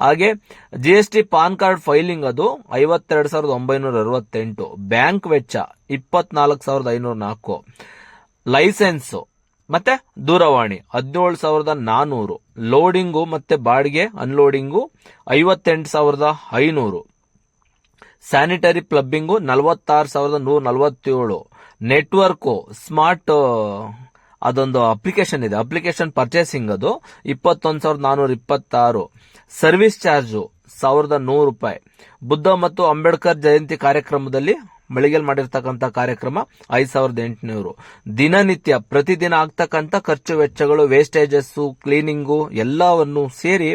Speaker 1: ಹಾಗೆ G S T PAN card filing ಅದು ಐವತ್ತೆರಡು ಸಾವಿರದ ಒಂಬೈನೂರ ಅರವತ್ತೆಂಟು. ಬ್ಯಾಂಕ್ ವೆಚ್ಚ ಇಪ್ಪತ್ನಾಲ್ಕು ಸಾವಿರದ ಐನೂರ ನಾಲ್ಕು. ಲೈಸೆನ್ಸ್ ಮತ್ತೆ ದೂರವಾಣಿ ಹದಿನೇಳು ಸಾವಿರದ ನಾನೂರು. ಲೋಡಿಂಗು ಮತ್ತೆ ಬಾಡಿಗೆ ಅನ್ಲೋಡಿಂಗು ಐವತ್ತೆಂಟು ಸಾವಿರದ ಐನೂರು. ಸ್ಯಾನಿಟರಿ ಪ್ಲಬ್ಬಿಂಗು ನಲವತ್ತಾರು ಸಾವಿರದ ನೂರ ನಲವತ್ತೇಳು. ನೆಟ್ವರ್ಕು ಸ್ಮಾರ್ಟ್ ಅದೊಂದು ಅಪ್ಲಿಕೇಶನ್ ಇದೆ. ಅಪ್ಲಿಕೇಶನ್ ಪರ್ಚೇಸಿಂಗ್ ಅದು. ಇಪ್ಪತ್ತೊಂದು ಸಾವಿರದ ನಾನೂರ ಇಪ್ಪತ್ತಾರು. ಸರ್ವಿಸ್ ಚಾರ್ಜು ಸಾವಿರದ ನೂರು ರೂಪಾಯಿ. ಬುದ್ಧ ಮತ್ತು ಅಂಬೇಡ್ಕರ್ ಜಯಂತಿ ಕಾರ್ಯಕ್ರಮದಲ್ಲಿ ಮಳಿಗೆಲ್ ಮಾಡಿರ್ತಕ್ಕಂಥ ಕಾರ್ಯಕ್ರಮ ಐದು ಸಾವಿರದ ಎಂಟುನೂರು. ದಿನನಿತ್ಯ ಪ್ರತಿದಿನ ಆಗ್ತಕ್ಕಂಥ ಖರ್ಚು ವೆಚ್ಚಗಳು ವೇಸ್ಟೇಜಸ್ಸು ಕ್ಲೀನಿಂಗು ಎಲ್ಲವನ್ನು ಸೇರಿ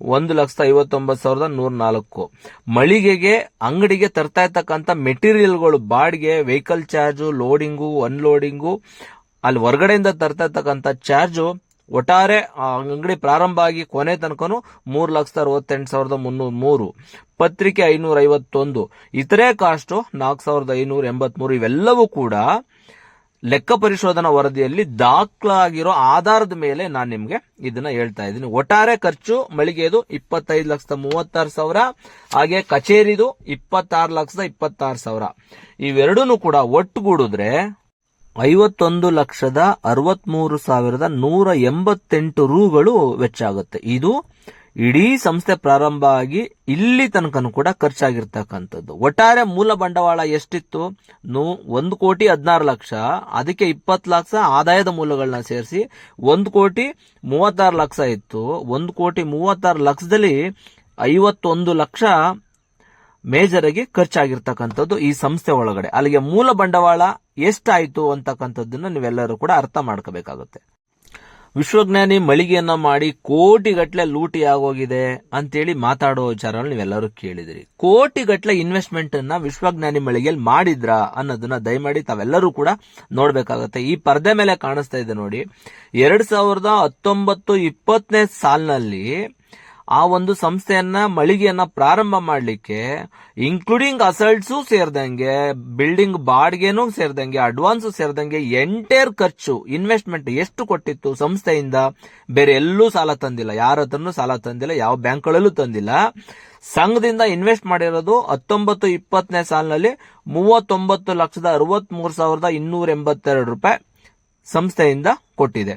Speaker 1: ಒಂದು ಲಕ್ಷದ ಐವತ್ತೊಂಬತ್ತು ಸಾವಿರದ ನೂರ ನಾಲ್ಕು. ಮಳಿಗೆಗೆ, ಅಂಗಡಿಗೆ ತರ್ತಾ ಇರ್ತಕ್ಕಂಥ ಮೆಟೀರಿಯಲ್ಗಳು ಬಾಡಿಗೆ ವೆಹಿಕಲ್ ಚಾರ್ಜು ಲೋಡಿಂಗು ಅನ್ಲೋಡಿಂಗು ಅಲ್ಲಿ ಹೊರಗಡೆಯಿಂದ ತರ್ತಾ ಇರ್ತಕ್ಕಂಥ ಚಾರ್ಜು ಒಟ್ಟಾರೆ ಅಂಗಡಿ ಪ್ರಾರಂಭ ಆಗಿ ಕೊನೆ ತನಕನು ಮೂರು ಲಕ್ಷದ ಅರವತ್ತೆಂಟು ಸಾವಿರದ ಮುನ್ನೂರ ಮೂರು, ಪತ್ರಿಕೆ ಐನೂರ ಐವತ್ತೊಂದು, ಇತರೆ ಕಾಸ್ಟು ನಾಲ್ಕು ಸಾವಿರದ ಐನೂರ ಎಂಬತ್ಮೂರು, ಇವೆಲ್ಲವೂ ಕೂಡ ಲೆಕ್ಕ ಪರಿಶೋಧನಾ ವರದಿಯಲ್ಲಿ ದಾಖಲಾಗಿರೋ ಆಧಾರದ ಮೇಲೆ ನಾನು ನಿಮಗೆ ಇದನ್ನ ಹೇಳ್ತಾ ಇದ್ದೀನಿ. ಒಟ್ಟಾರೆ ಖರ್ಚು ಮಳಿಗೆದು ಇಪ್ಪತ್ತೈದು ಲಕ್ಷದ ಮೂವತ್ತಾರು ಸಾವಿರ, ಹಾಗೆ ಕಚೇರಿದು ಇಪ್ಪತ್ತಾರು ಲಕ್ಷದ ಇಪ್ಪತ್ತಾರು ಸಾವಿರ. ಇವೆರಡೂ ಕೂಡ ಒಟ್ಟುಗೂಡಿದ್ರೆ ಐವತ್ತೊಂದು ಲಕ್ಷದ ಅರವತ್ಮೂರು ಸಾವಿರದ ನೂರ ಎಂಬತ್ತೆಂಟು ರೂಗಳು ವೆಚ್ಚ ಆಗುತ್ತೆ ಇದು ಇಡೀ ಸಂಸ್ಥೆ ಪ್ರಾರಂಭ ಆಗಿ ಇಲ್ಲಿ ತನಕನೂ ಕೂಡ ಖರ್ಚಾಗಿರ್ತಕ್ಕಂಥದ್ದು. ಒಟ್ಟಾರೆ ಮೂಲ ಬಂಡವಾಳ ಎಷ್ಟಿತ್ತು? ನೂ, ಒಂದು ಕೋಟಿ ಹದಿನಾರು ಲಕ್ಷ. ಅದಕ್ಕೆ ಇಪ್ಪತ್ತು ಲಕ್ಷ ಆದಾಯದ ಮೂಲಗಳನ್ನ ಸೇರಿಸಿ ಒಂದು ಕೋಟಿ ಮೂವತ್ತಾರು ಲಕ್ಷ ಇತ್ತು. ಒಂದು ಕೋಟಿ ಮೂವತ್ತಾರು ಲಕ್ಷದಲ್ಲಿ ಐವತ್ತೊಂದು ಲಕ್ಷ ಮೇಜರ್ಗೆ ಖರ್ಚಾಗಿರ್ತಕ್ಕಂಥದ್ದು ಈ ಸಂಸ್ಥೆ ಒಳಗಡೆ. ಅಲ್ಲಿಗೆ ಮೂಲ ಬಂಡವಾಳ ಎಷ್ಟಾಯಿತು ಅಂತಕ್ಕಂಥದ್ದನ್ನ ನೀವೆಲ್ಲರೂ ಕೂಡ ಅರ್ಥ ಮಾಡ್ಕೋಬೇಕಾಗುತ್ತೆ. ವಿಶ್ವಜ್ಞಾನಿ ಮಳಿಗೆಯನ್ನ ಮಾಡಿ ಕೋಟಿಗಟ್ಲೆ ಲೂಟಿ ಆಗೋಗಿದೆ ಅಂತೇಳಿ ಮಾತಾಡೋ ವಿಚಾರ ನೀವೆಲ್ಲರೂ ಕೇಳಿದಿರಿ. ಕೋಟಿಗಟ್ಲೆ ಇನ್ವೆಸ್ಟ್ಮೆಂಟ್ ಅನ್ನ ವಿಶ್ವಜ್ಞಾನಿ ಮಳಿಗೆಯಲ್ಲಿ ಮಾಡಿದ್ರ ಅನ್ನೋದನ್ನ ದಯಮಾಡಿ ತಾವೆಲ್ಲರೂ ಕೂಡ ನೋಡ್ಬೇಕಾಗತ್ತೆ. ಈ ಪರದೆ ಮೇಲೆ ಕಾಣಿಸ್ತಾ ಇದೆ ನೋಡಿ. ಎರಡ್ ಸಾವಿರದ ಹತ್ತೊಂಬತ್ತು ಇಪ್ಪತ್ತನೇ ಸಾಲಿನಲ್ಲಿ ಆ ಒಂದು ಸಂಸ್ಥೆಯನ್ನ ಮಳಿಗೆಯನ್ನ ಪ್ರಾರಂಭ ಮಾಡಲಿಕ್ಕೆ ಇನ್ಕ್ಲೂಡಿಂಗ್ ಅಸಲ್ಟ್ಸು ಸೇರಿದಂಗೆ ಬಿಲ್ಡಿಂಗ್ ಬಾಡಿಗೆನೂ ಸೇರಿದಂಗೆ ಅಡ್ವಾನ್ಸು ಸೇರಿದಂಗೆ ಎಂಟೇರ್ ಖರ್ಚು ಇನ್ವೆಸ್ಟ್ಮೆಂಟ್ ಎಷ್ಟು ಕೊಟ್ಟಿತ್ತು ಸಂಸ್ಥೆಯಿಂದ, ಬೇರೆ ಎಲ್ಲೂ ಸಾಲ ತಂದಿಲ್ಲ ಯಾರ ಹತ್ರನೂ ಸಾಲ ತಂದಿಲ್ಲ, ಯಾವ ಬ್ಯಾಂಕ್ಗಳಲ್ಲೂ ತಂದಿಲ್ಲ. ಸಂಘದಿಂದ ಇನ್ವೆಸ್ಟ್ ಮಾಡಿರೋದು ಹತ್ತೊಂಬತ್ತು ಇಪ್ಪತ್ತನೇ ಸಾಲಿನಲ್ಲಿ ಮೂವತ್ತೊಂಬತ್ತು ಲಕ್ಷದ ಅರವತ್ತ್ ಮೂರು ಸಾವಿರದ ಇನ್ನೂರ ಎಂಬತ್ತೆರಡು ರೂಪಾಯಿ ಸಂಸ್ಥೆಯಿಂದ ಕೊಟ್ಟಿದೆ.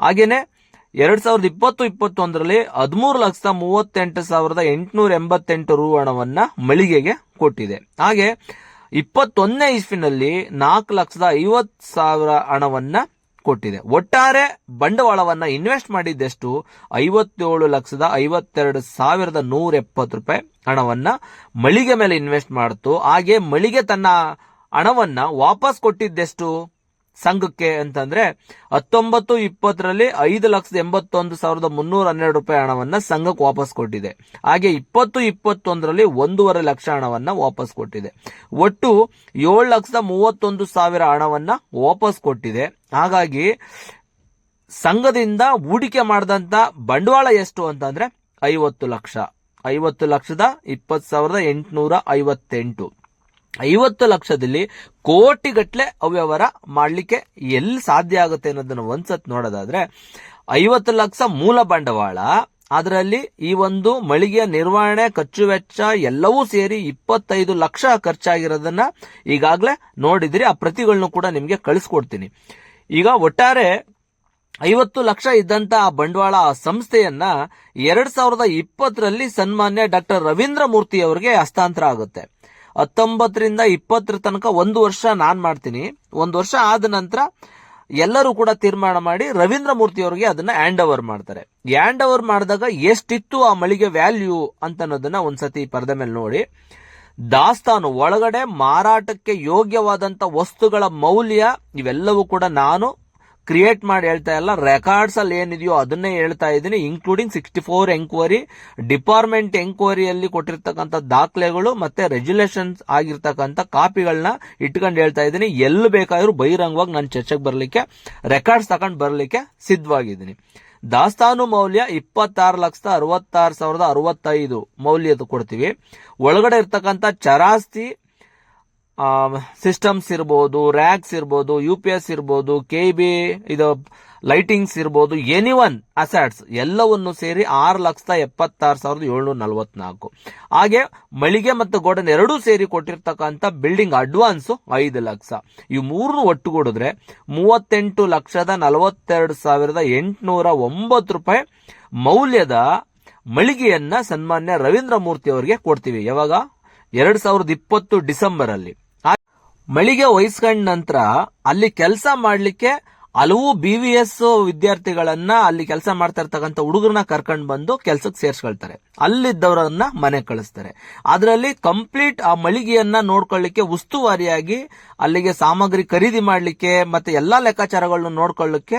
Speaker 1: ಹಾಗೇನೆ ಎರಡ್ ಸಾವಿರದ ಇಪ್ಪತ್ತು ಇಪ್ಪತ್ತೊಂದರಲ್ಲಿ ಹದಿಮೂರು ಲಕ್ಷ ಮೂವತ್ತೆಂಟು ಸಾವಿರದ ಎಂಟುನೂರ ಎಂಬತ್ತೆಂಟು ರು ಹಣವನ್ನ ಮಳಿಗೆಗೆ ಕೊಟ್ಟಿದೆ. ಹಾಗೆ ಇಪ್ಪತ್ತೊಂದನೇ ಇಸ್ವಿನಲ್ಲಿ ನಾಲ್ಕು ಲಕ್ಷದ ಐವತ್ ಸಾವಿರ ಹಣವನ್ನ ಕೊಟ್ಟಿದೆ. ಒಟ್ಟಾರೆ ಬಂಡವಾಳವನ್ನ ಇನ್ವೆಸ್ಟ್ ಮಾಡಿದ್ದೆಷ್ಟು? ಐವತ್ತೇಳು ಲಕ್ಷದ ಐವತ್ತೆರಡು ಸಾವಿರದ ನೂರ ಎಪ್ಪತ್ತು ರೂಪಾಯಿ ಹಣವನ್ನ ಮಳಿಗೆ ಮೇಲೆ ಇನ್ವೆಸ್ಟ್ ಮಾಡಿತು. ಹಾಗೆ ಮಳಿಗೆ ತನ್ನ ಹಣವನ್ನ ವಾಪಸ್ ಕೊಟ್ಟಿದ್ದೆಷ್ಟು? ಸಂಘಕ್ಕೆ ಅಂತಂದ್ರೆ ಹತ್ತೊಂಬತ್ತು ಇಪ್ಪತ್ತರಲ್ಲಿ ಐದು ಲಕ್ಷದ ಎಂಬತ್ತೊಂದು ಸಾವಿರದ ಮುನ್ನೂರ ಹನ್ನೆರಡು ರೂಪಾಯಿ ಹಣವನ್ನ ಸಂಘಕ್ಕೆ ವಾಪಸ್ ಕೊಟ್ಟಿದೆ. ಹಾಗೆ ಇಪ್ಪತ್ತು ಇಪ್ಪತ್ತೊಂದರಲ್ಲಿ ಒಂದೂವರೆ ಲಕ್ಷ ಹಣವನ್ನ ವಾಪಸ್ ಕೊಟ್ಟಿದೆ. ಒಟ್ಟು ಏಳು ಲಕ್ಷದ ಮೂವತ್ತೊಂದು ಸಾವಿರ ಹಣವನ್ನ ವಾಪಸ್ ಕೊಟ್ಟಿದೆ. ಹಾಗಾಗಿ ಸಂಘದಿಂದ ಹೂಡಿಕೆ ಮಾಡಿದಂತ ಬಂಡವಾಳ ಎಷ್ಟು ಅಂತಂದ್ರೆ ಐವತ್ತು ಲಕ್ಷ. ಐವತ್ತು ಲಕ್ಷದ ಇಪ್ಪತ್ತು ಸಾವಿರದ ಎಂಟುನೂರ ಐವತ್ತೆಂಟು. ಐವತ್ತು ಲಕ್ಷದಲ್ಲಿ ಕೋಟಿಗಟ್ಲೆ ಅವ್ಯವಹಾರ ಮಾಡಲಿಕ್ಕೆ ಎಲ್ಲಿ ಸಾಧ್ಯ ಆಗುತ್ತೆ ಅನ್ನೋದನ್ನ ಒಂದ್ಸತ್ ನೋಡೋದಾದ್ರೆ, ಐವತ್ತು ಲಕ್ಷ ಮೂಲ ಬಂಡವಾಳ, ಅದರಲ್ಲಿ ಈ ಒಂದು ಮಳಿಗೆಯ ನಿರ್ವಹಣೆ, ಖರ್ಚು ವೆಚ್ಚ ಎಲ್ಲವೂ ಸೇರಿ ಇಪ್ಪತ್ತೈದು ಲಕ್ಷ ಖರ್ಚಾಗಿರೋದನ್ನ ಈಗಾಗಲೇ ನೋಡಿದ್ರಿ, ಆ ಪ್ರತಿಗಳನ್ನು ಕೂಡ ನಿಮಗೆ ಕಳಿಸ್ಕೊಡ್ತೀನಿ. ಈಗ ಒಟ್ಟಾರೆ ಐವತ್ತು ಲಕ್ಷ ಇದ್ದಂತ ಆ ಬಂಡವಾಳ, ಆ ಸಂಸ್ಥೆಯನ್ನ ಎರಡ್ ಸಾವಿರದ ಇಪ್ಪತ್ತರಲ್ಲಿ ಸನ್ಮಾನ್ಯ ಡಾಕ್ಟರ್ ರವೀಂದ್ರ ಮೂರ್ತಿ ಅವರಿಗೆ ಹಸ್ತಾಂತರ ಆಗುತ್ತೆ. ಹತ್ತೊಂಬತ್ತರಿಂದ ಇಪ್ಪತ್ತರ ತನಕ ಒಂದು ವರ್ಷ ನಾನು ಮಾಡ್ತೀನಿ. ಒಂದು ವರ್ಷ ಆದ ನಂತರ ಎಲ್ಲರೂ ಕೂಡ ತೀರ್ಮಾನ ಮಾಡಿ ರವೀಂದ್ರ ಮೂರ್ತಿ ಅವರಿಗೆ ಅದನ್ನ ಹ್ಯಾಂಡ್ ಓವರ್ ಮಾಡ್ತಾರೆ. ಹ್ಯಾಂಡ್ ಓವರ್ ಮಾಡಿದಾಗ ಎಷ್ಟಿತ್ತು ಆ ಮಳಿಗೆ ವ್ಯಾಲ್ಯೂ ಅಂತ ಅನ್ನೋದನ್ನ ಒಂದ್ಸತಿ ಪರದೆ ಮೇಲೆ ನೋಡಿ. ದಾಸ್ತಾನು, ಒಳಗಡೆ ಮಾರಾಟಕ್ಕೆ ಯೋಗ್ಯವಾದಂತ ವಸ್ತುಗಳ ಮೌಲ್ಯ ಇವೆಲ್ಲವೂ ಕೂಡ ನಾನು ಕ್ರಿಯೇಟ್ ಮಾಡಿ ಹೇಳ್ತಾ ಇಲ್ಲ. ರೆಕಾರ್ಡ್ಸ್ ಅಲ್ಲಿ ಏನಿದೆಯೋ ಅದನ್ನೇ ಹೇಳ್ತಾ ಇದ್ದೀನಿ including sixty four enquiry department ಎಂಕ್ವೈರಿಯಲ್ಲಿ ಕೊಟ್ಟಿರ್ತಕ್ಕಂಥ ದಾಖಲೆಗಳು ಮತ್ತೆ ರೆಜ್ಯುಲೇಷನ್ಸ್ ಆಗಿರ್ತಕ್ಕಂಥ ಕಾಪಿಗಳನ್ನ ಇಟ್ಕೊಂಡು ಹೇಳ್ತಾ ಇದ್ದೀನಿ. ಎಲ್ಲಿ ಬೇಕಾದರೂ ಬಹಿರಂಗವಾಗಿ ನಾನು ಚರ್ಚೆಗೆ ಬರಲಿಕ್ಕೆ ರೆಕಾರ್ಡ್ಸ್ ತಗೊಂಡು ಬರಲಿಕ್ಕೆ ಸಿದ್ಧವಾಗಿದ್ದೀನಿ. ದಾಸ್ತಾನು ಮೌಲ್ಯ ಇಪ್ಪತ್ತಾರು ಲಕ್ಷದ ಅರವತ್ತಾರು ಸಾವಿರದ ಅರವತ್ತೈದು ಮೌಲ್ಯದ ಕೊಡ್ತೀವಿ. ಒಳಗಡೆ ಇರ್ತಕ್ಕಂಥ ಚರಾಸ್ತಿ ಸಿಸ್ಟಮ್ಸ್ ಇರ್ಬೋದು, ರ್ಯಾಕ್ಸ್ ಇರ್ಬೋದು ಯು ಪಿ ಎಸ್ ಇರ್ಬೋದು ಕೆ ಬಿ ಇದು, ಲೈಟಿಂಗ್ಸ್ ಇರ್ಬೋದು ಎನಿ ಒನ್ ಅಸಾಟ್ಸ್ ಎಲ್ಲವನ್ನು ಸೇರಿ ಆರು ಲಕ್ಷದ ಎಪ್ಪತ್ತಾರು ಸಾವಿರದ ಏಳ್ನೂರ ನಲವತ್ನಾಲ್ಕು. ಹಾಗೆ, ಮಳಿಗೆ ಮತ್ತು ಗೋಡನ್ ಎರಡೂ ಸೇರಿ ಕೊಟ್ಟಿರ್ತಕ್ಕಂಥ ಬಿಲ್ಡಿಂಗ್ ಅಡ್ವಾನ್ಸು ಐದು ಲಕ್ಷ. ಈ ಮೂರನ್ನು ಒಟ್ಟುಗೂಡಿದ್ರೆ ಮೂವತ್ತೆಂಟು ಲಕ್ಷದ ನಲವತ್ತೆರಡು ಸಾವಿರದ ಎಂಟುನೂರ ಒಂಬತ್ತು ರೂಪಾಯಿ ಮೌಲ್ಯದ ಮಳಿಗೆಯನ್ನ ಸನ್ಮಾನ್ಯ ರವೀಂದ್ರ ಮೂರ್ತಿ ಅವರಿಗೆ ಕೊಡ್ತೀವಿ. ಯಾವಾಗ? ಎರಡ್ ಸಾವಿರದ ಇಪ್ಪತ್ತು ಡಿಸೆಂಬರ್ ಅಲ್ಲಿ ಮಳಿಗೆ ವಹಿಸ್ಕೊಂಡ ನಂತರ ಅಲ್ಲಿ ಕೆಲಸ ಮಾಡಲಿಕ್ಕೆ ಹಲವು ಬಿ ವಿ ಎಸ್ ವಿದ್ಯಾರ್ಥಿಗಳನ್ನ ಅಲ್ಲಿ ಕೆಲಸ ಮಾಡ್ತಾ ಇರ್ತಕ್ಕಂಥ ಹುಡುಗರನ್ನ ಕರ್ಕೊಂಡು ಬಂದು ಕೆಲಸಕ್ಕೆ ಸೇರ್ಸ್ಕೊಳ್ತಾರೆ. ಅಲ್ಲಿದ್ದವರನ್ನ ಮನೆ ಕಳಿಸ್ತಾರೆ. ಅದರಲ್ಲಿ ಕಂಪ್ಲೀಟ್ ಆ ಮಳಿಗೆಯನ್ನ ನೋಡ್ಕೊಳ್ಳಿಕ್ಕೆ ಉಸ್ತುವಾರಿಯಾಗಿ ಅಲ್ಲಿಗೆ ಸಾಮಗ್ರಿ ಖರೀದಿ ಮಾಡಲಿಕ್ಕೆ ಮತ್ತೆ ಎಲ್ಲಾ ಲೆಕ್ಕಾಚಾರಗಳನ್ನ ನೋಡ್ಕೊಳ್ಳಿಕ್ಕೆ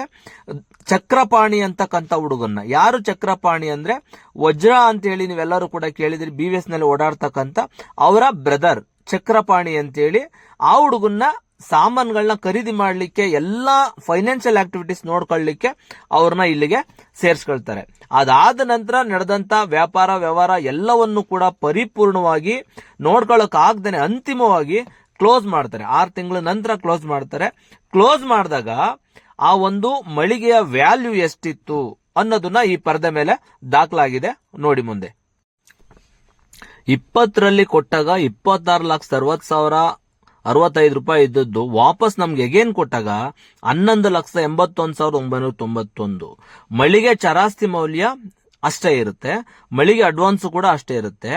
Speaker 1: ಚಕ್ರಪಾಣಿ ಅಂತಕ್ಕಂಥ ಹುಡುಗನ್ನ. ಯಾರು ಚಕ್ರಪಾಣಿ ಅಂದ್ರೆ ವಜ್ರ ಅಂತ ಹೇಳಿ ನೀವೆಲ್ಲರೂ ಕೂಡ ಕೇಳಿದ್ರಿ ಬಿ ವಿ ಎಸ್ನಲ್ಲಿ ಓಡಾಡ್ತಕ್ಕಂಥ ಅವರ ಬ್ರದರ್ ಚಕ್ರಪಾಣಿ ಅಂತೇಳಿ ಆ ಹುಡುಗನ್ನ ಸಾಮಾನುಗಳನ್ನ ಖರೀದಿ ಮಾಡಲಿಕ್ಕೆ ಎಲ್ಲಾ ಫೈನಾನ್ಷಿಯಲ್ ಆಕ್ಟಿವಿಟೀಸ್ ನೋಡ್ಕೊಳ್ಳಿಕ್ಕೆ ಅವ್ರನ್ನ ಇಲ್ಲಿಗೆ ಸೇರಿಸ್ಕೊಳ್ತಾರೆ. ಅದಾದ ನಂತರ ನಡೆದಂತ ವ್ಯಾಪಾರ, ವ್ಯವಹಾರ ಎಲ್ಲವನ್ನು ಕೂಡ ಪರಿಪೂರ್ಣವಾಗಿ ನೋಡ್ಕೊಳಕ್ ಆಗ್ದೇನೆ ಅಂತಿಮವಾಗಿ ಕ್ಲೋಸ್ ಮಾಡ್ತಾರೆ. ಆರು ತಿಂಗಳ ನಂತರ ಕ್ಲೋಸ್ ಮಾಡ್ತಾರೆ. ಕ್ಲೋಸ್ ಮಾಡಿದಾಗ ಆ ಒಂದು ಮಳಿಗೆಯ ವ್ಯಾಲ್ಯೂ ಎಷ್ಟಿತ್ತು ಅನ್ನೋದನ್ನ ಈ ಪರದೆ ಮೇಲೆ ದಾಖಲಾಗಿದೆ ನೋಡಿ ಮುಂದೆ. ಇಪ್ಪತ್ತರಲ್ಲಿ ಕೊಟ್ಟಾಗ ಇಪ್ಪತ್ತಾರು ಲಕ್ಷದ ಅರವತ್ ಸಾವಿರ ಅರವತ್ತೈದು ರೂಪಾಯಿ ಇದ್ದದ್ದು, ವಾಪಸ್ ನಮ್ಗೆ ಎಗೇನ್ ಕೊಟ್ಟಾಗ ಹನ್ನೊಂದು ಲಕ್ಷ ಎಂಬತ್ತೊಂದು ಸಾವಿರದ ಒಂಬೈನೂರ ತೊಂಬತ್ತೊಂದು. ಮಳಿಗೆ ಚರಾಸ್ತಿ ಮೌಲ್ಯ ಅಷ್ಟೇ ಇರುತ್ತೆ. ಮಳಿಗೆ ಅಡ್ವಾನ್ಸ್ ಕೂಡ ಅಷ್ಟೇ ಇರುತ್ತೆ.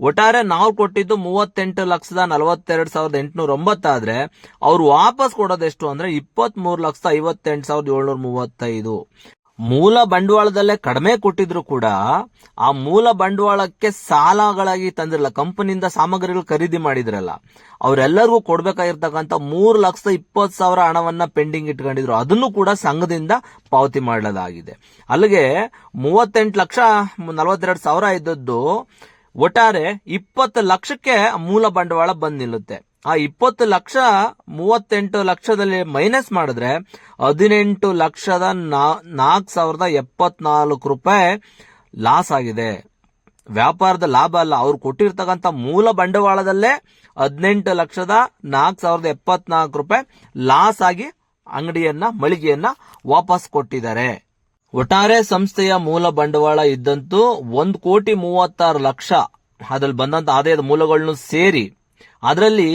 Speaker 1: ಒಟ್ಟಾರೆ ನಾವು ಕೊಟ್ಟಿದ್ದು ಮೂವತ್ತೆಂಟು ಲಕ್ಷದ ನಲವತ್ತೆರಡು ಸಾವಿರದ ಎಂಟುನೂರ ಒಂಬತ್ತಾದ್ರೆ, ಅವ್ರು ವಾಪಸ್ ಕೊಡೋದೆಷ್ಟು ಅಂದ್ರೆ ಇಪ್ಪತ್ತ್ ಮೂರು ಲಕ್ಷದ ಐವತ್ತೆಂಟು ಸಾವಿರದ ಏಳ್ನೂರ ಮೂವತ್ತೈದು. ಮೂಲ ಬಂಡವಾಳದಲ್ಲೇ ಕಡಿಮೆ ಕೊಟ್ಟಿದ್ರು ಕೂಡ ಆ ಮೂಲ ಬಂಡವಾಳಕ್ಕೆ ಸಾಲಗಳಾಗಿ ತಂದಿರಲ್ಲ, ಕಂಪನಿಯಿಂದ ಸಾಮಗ್ರಿಗಳು ಖರೀದಿ ಮಾಡಿದ್ರಲ್ಲ, ಅವರೆಲ್ಲರಿಗೂ ಕೊಡ್ಬೇಕಾಗಿರ್ತಕ್ಕಂಥ ಮೂರು ಲಕ್ಷದ ಇಪ್ಪತ್ತು ಸಾವಿರ ಹಣವನ್ನ ಪೆಂಡಿಂಗ್ ಇಟ್ಕೊಂಡಿದ್ರು. ಅದನ್ನು ಕೂಡ ಸಂಘದಿಂದ ಪಾವತಿ ಮಾಡಲಾಗಿದೆ. ಅಲ್ಲಿಗೆ ಮೂವತ್ತೆಂಟು ಲಕ್ಷ ನಲವತ್ತೆರಡು ಸಾವಿರ ಇದ್ದದ್ದು, ಒಟ್ಟಾರೆ ಇಪ್ಪತ್ತು ಲಕ್ಷಕ್ಕೆ ಮೂಲ ಬಂಡವಾಳ ಬಂದ್ ನಿಲ್ಲುತ್ತೆ. ಆ ಇಪ್ಪತ್ತು ಲಕ್ಷ ಮೂವತ್ತೆಂಟು ಲಕ್ಷದಲ್ಲಿ ಮೈನಸ್ ಮಾಡಿದ್ರೆ ಹದಿನೆಂಟು ಲಕ್ಷದ ನಾಲ್ಕು ಸಾವಿರದ ಎಪ್ಪತ್ನಾಲ್ಕು ರೂಪಾಯಿ ಲಾಸ್ ಆಗಿದೆ. ವ್ಯಾಪಾರದ ಲಾಭ ಅಲ್ಲ. ಅವ್ರು ಕೊಟ್ಟಿರ್ತಕ್ಕಂಥ ಮೂಲ ಬಂಡವಾಳದಲ್ಲೇ ಹದಿನೆಂಟು ಲಕ್ಷದ ನಾಲ್ಕು ಸಾವಿರದ ಎಪ್ಪತ್ನಾಲ್ಕು ರೂಪಾಯಿ ಲಾಸ್ ಆಗಿ ಅಂಗಡಿಯನ್ನ, ಮಳಿಗೆಯನ್ನ ವಾಪಸ್ ಕೊಟ್ಟಿದ್ದಾರೆ. ಒಟ್ಟಾರೆ ಸಂಸ್ಥೆಯ ಮೂಲ ಬಂಡವಾಳ ಇದ್ದಂತೂ ಒಂದು ಕೋಟಿ ಮೂವತ್ತಾರು ಲಕ್ಷ. ಅದ್ರಲ್ಲಿ ಬಂದಂತ ಆದಾಯದ ಮೂಲಗಳನ್ನು ಸೇರಿ ಅದರಲ್ಲಿ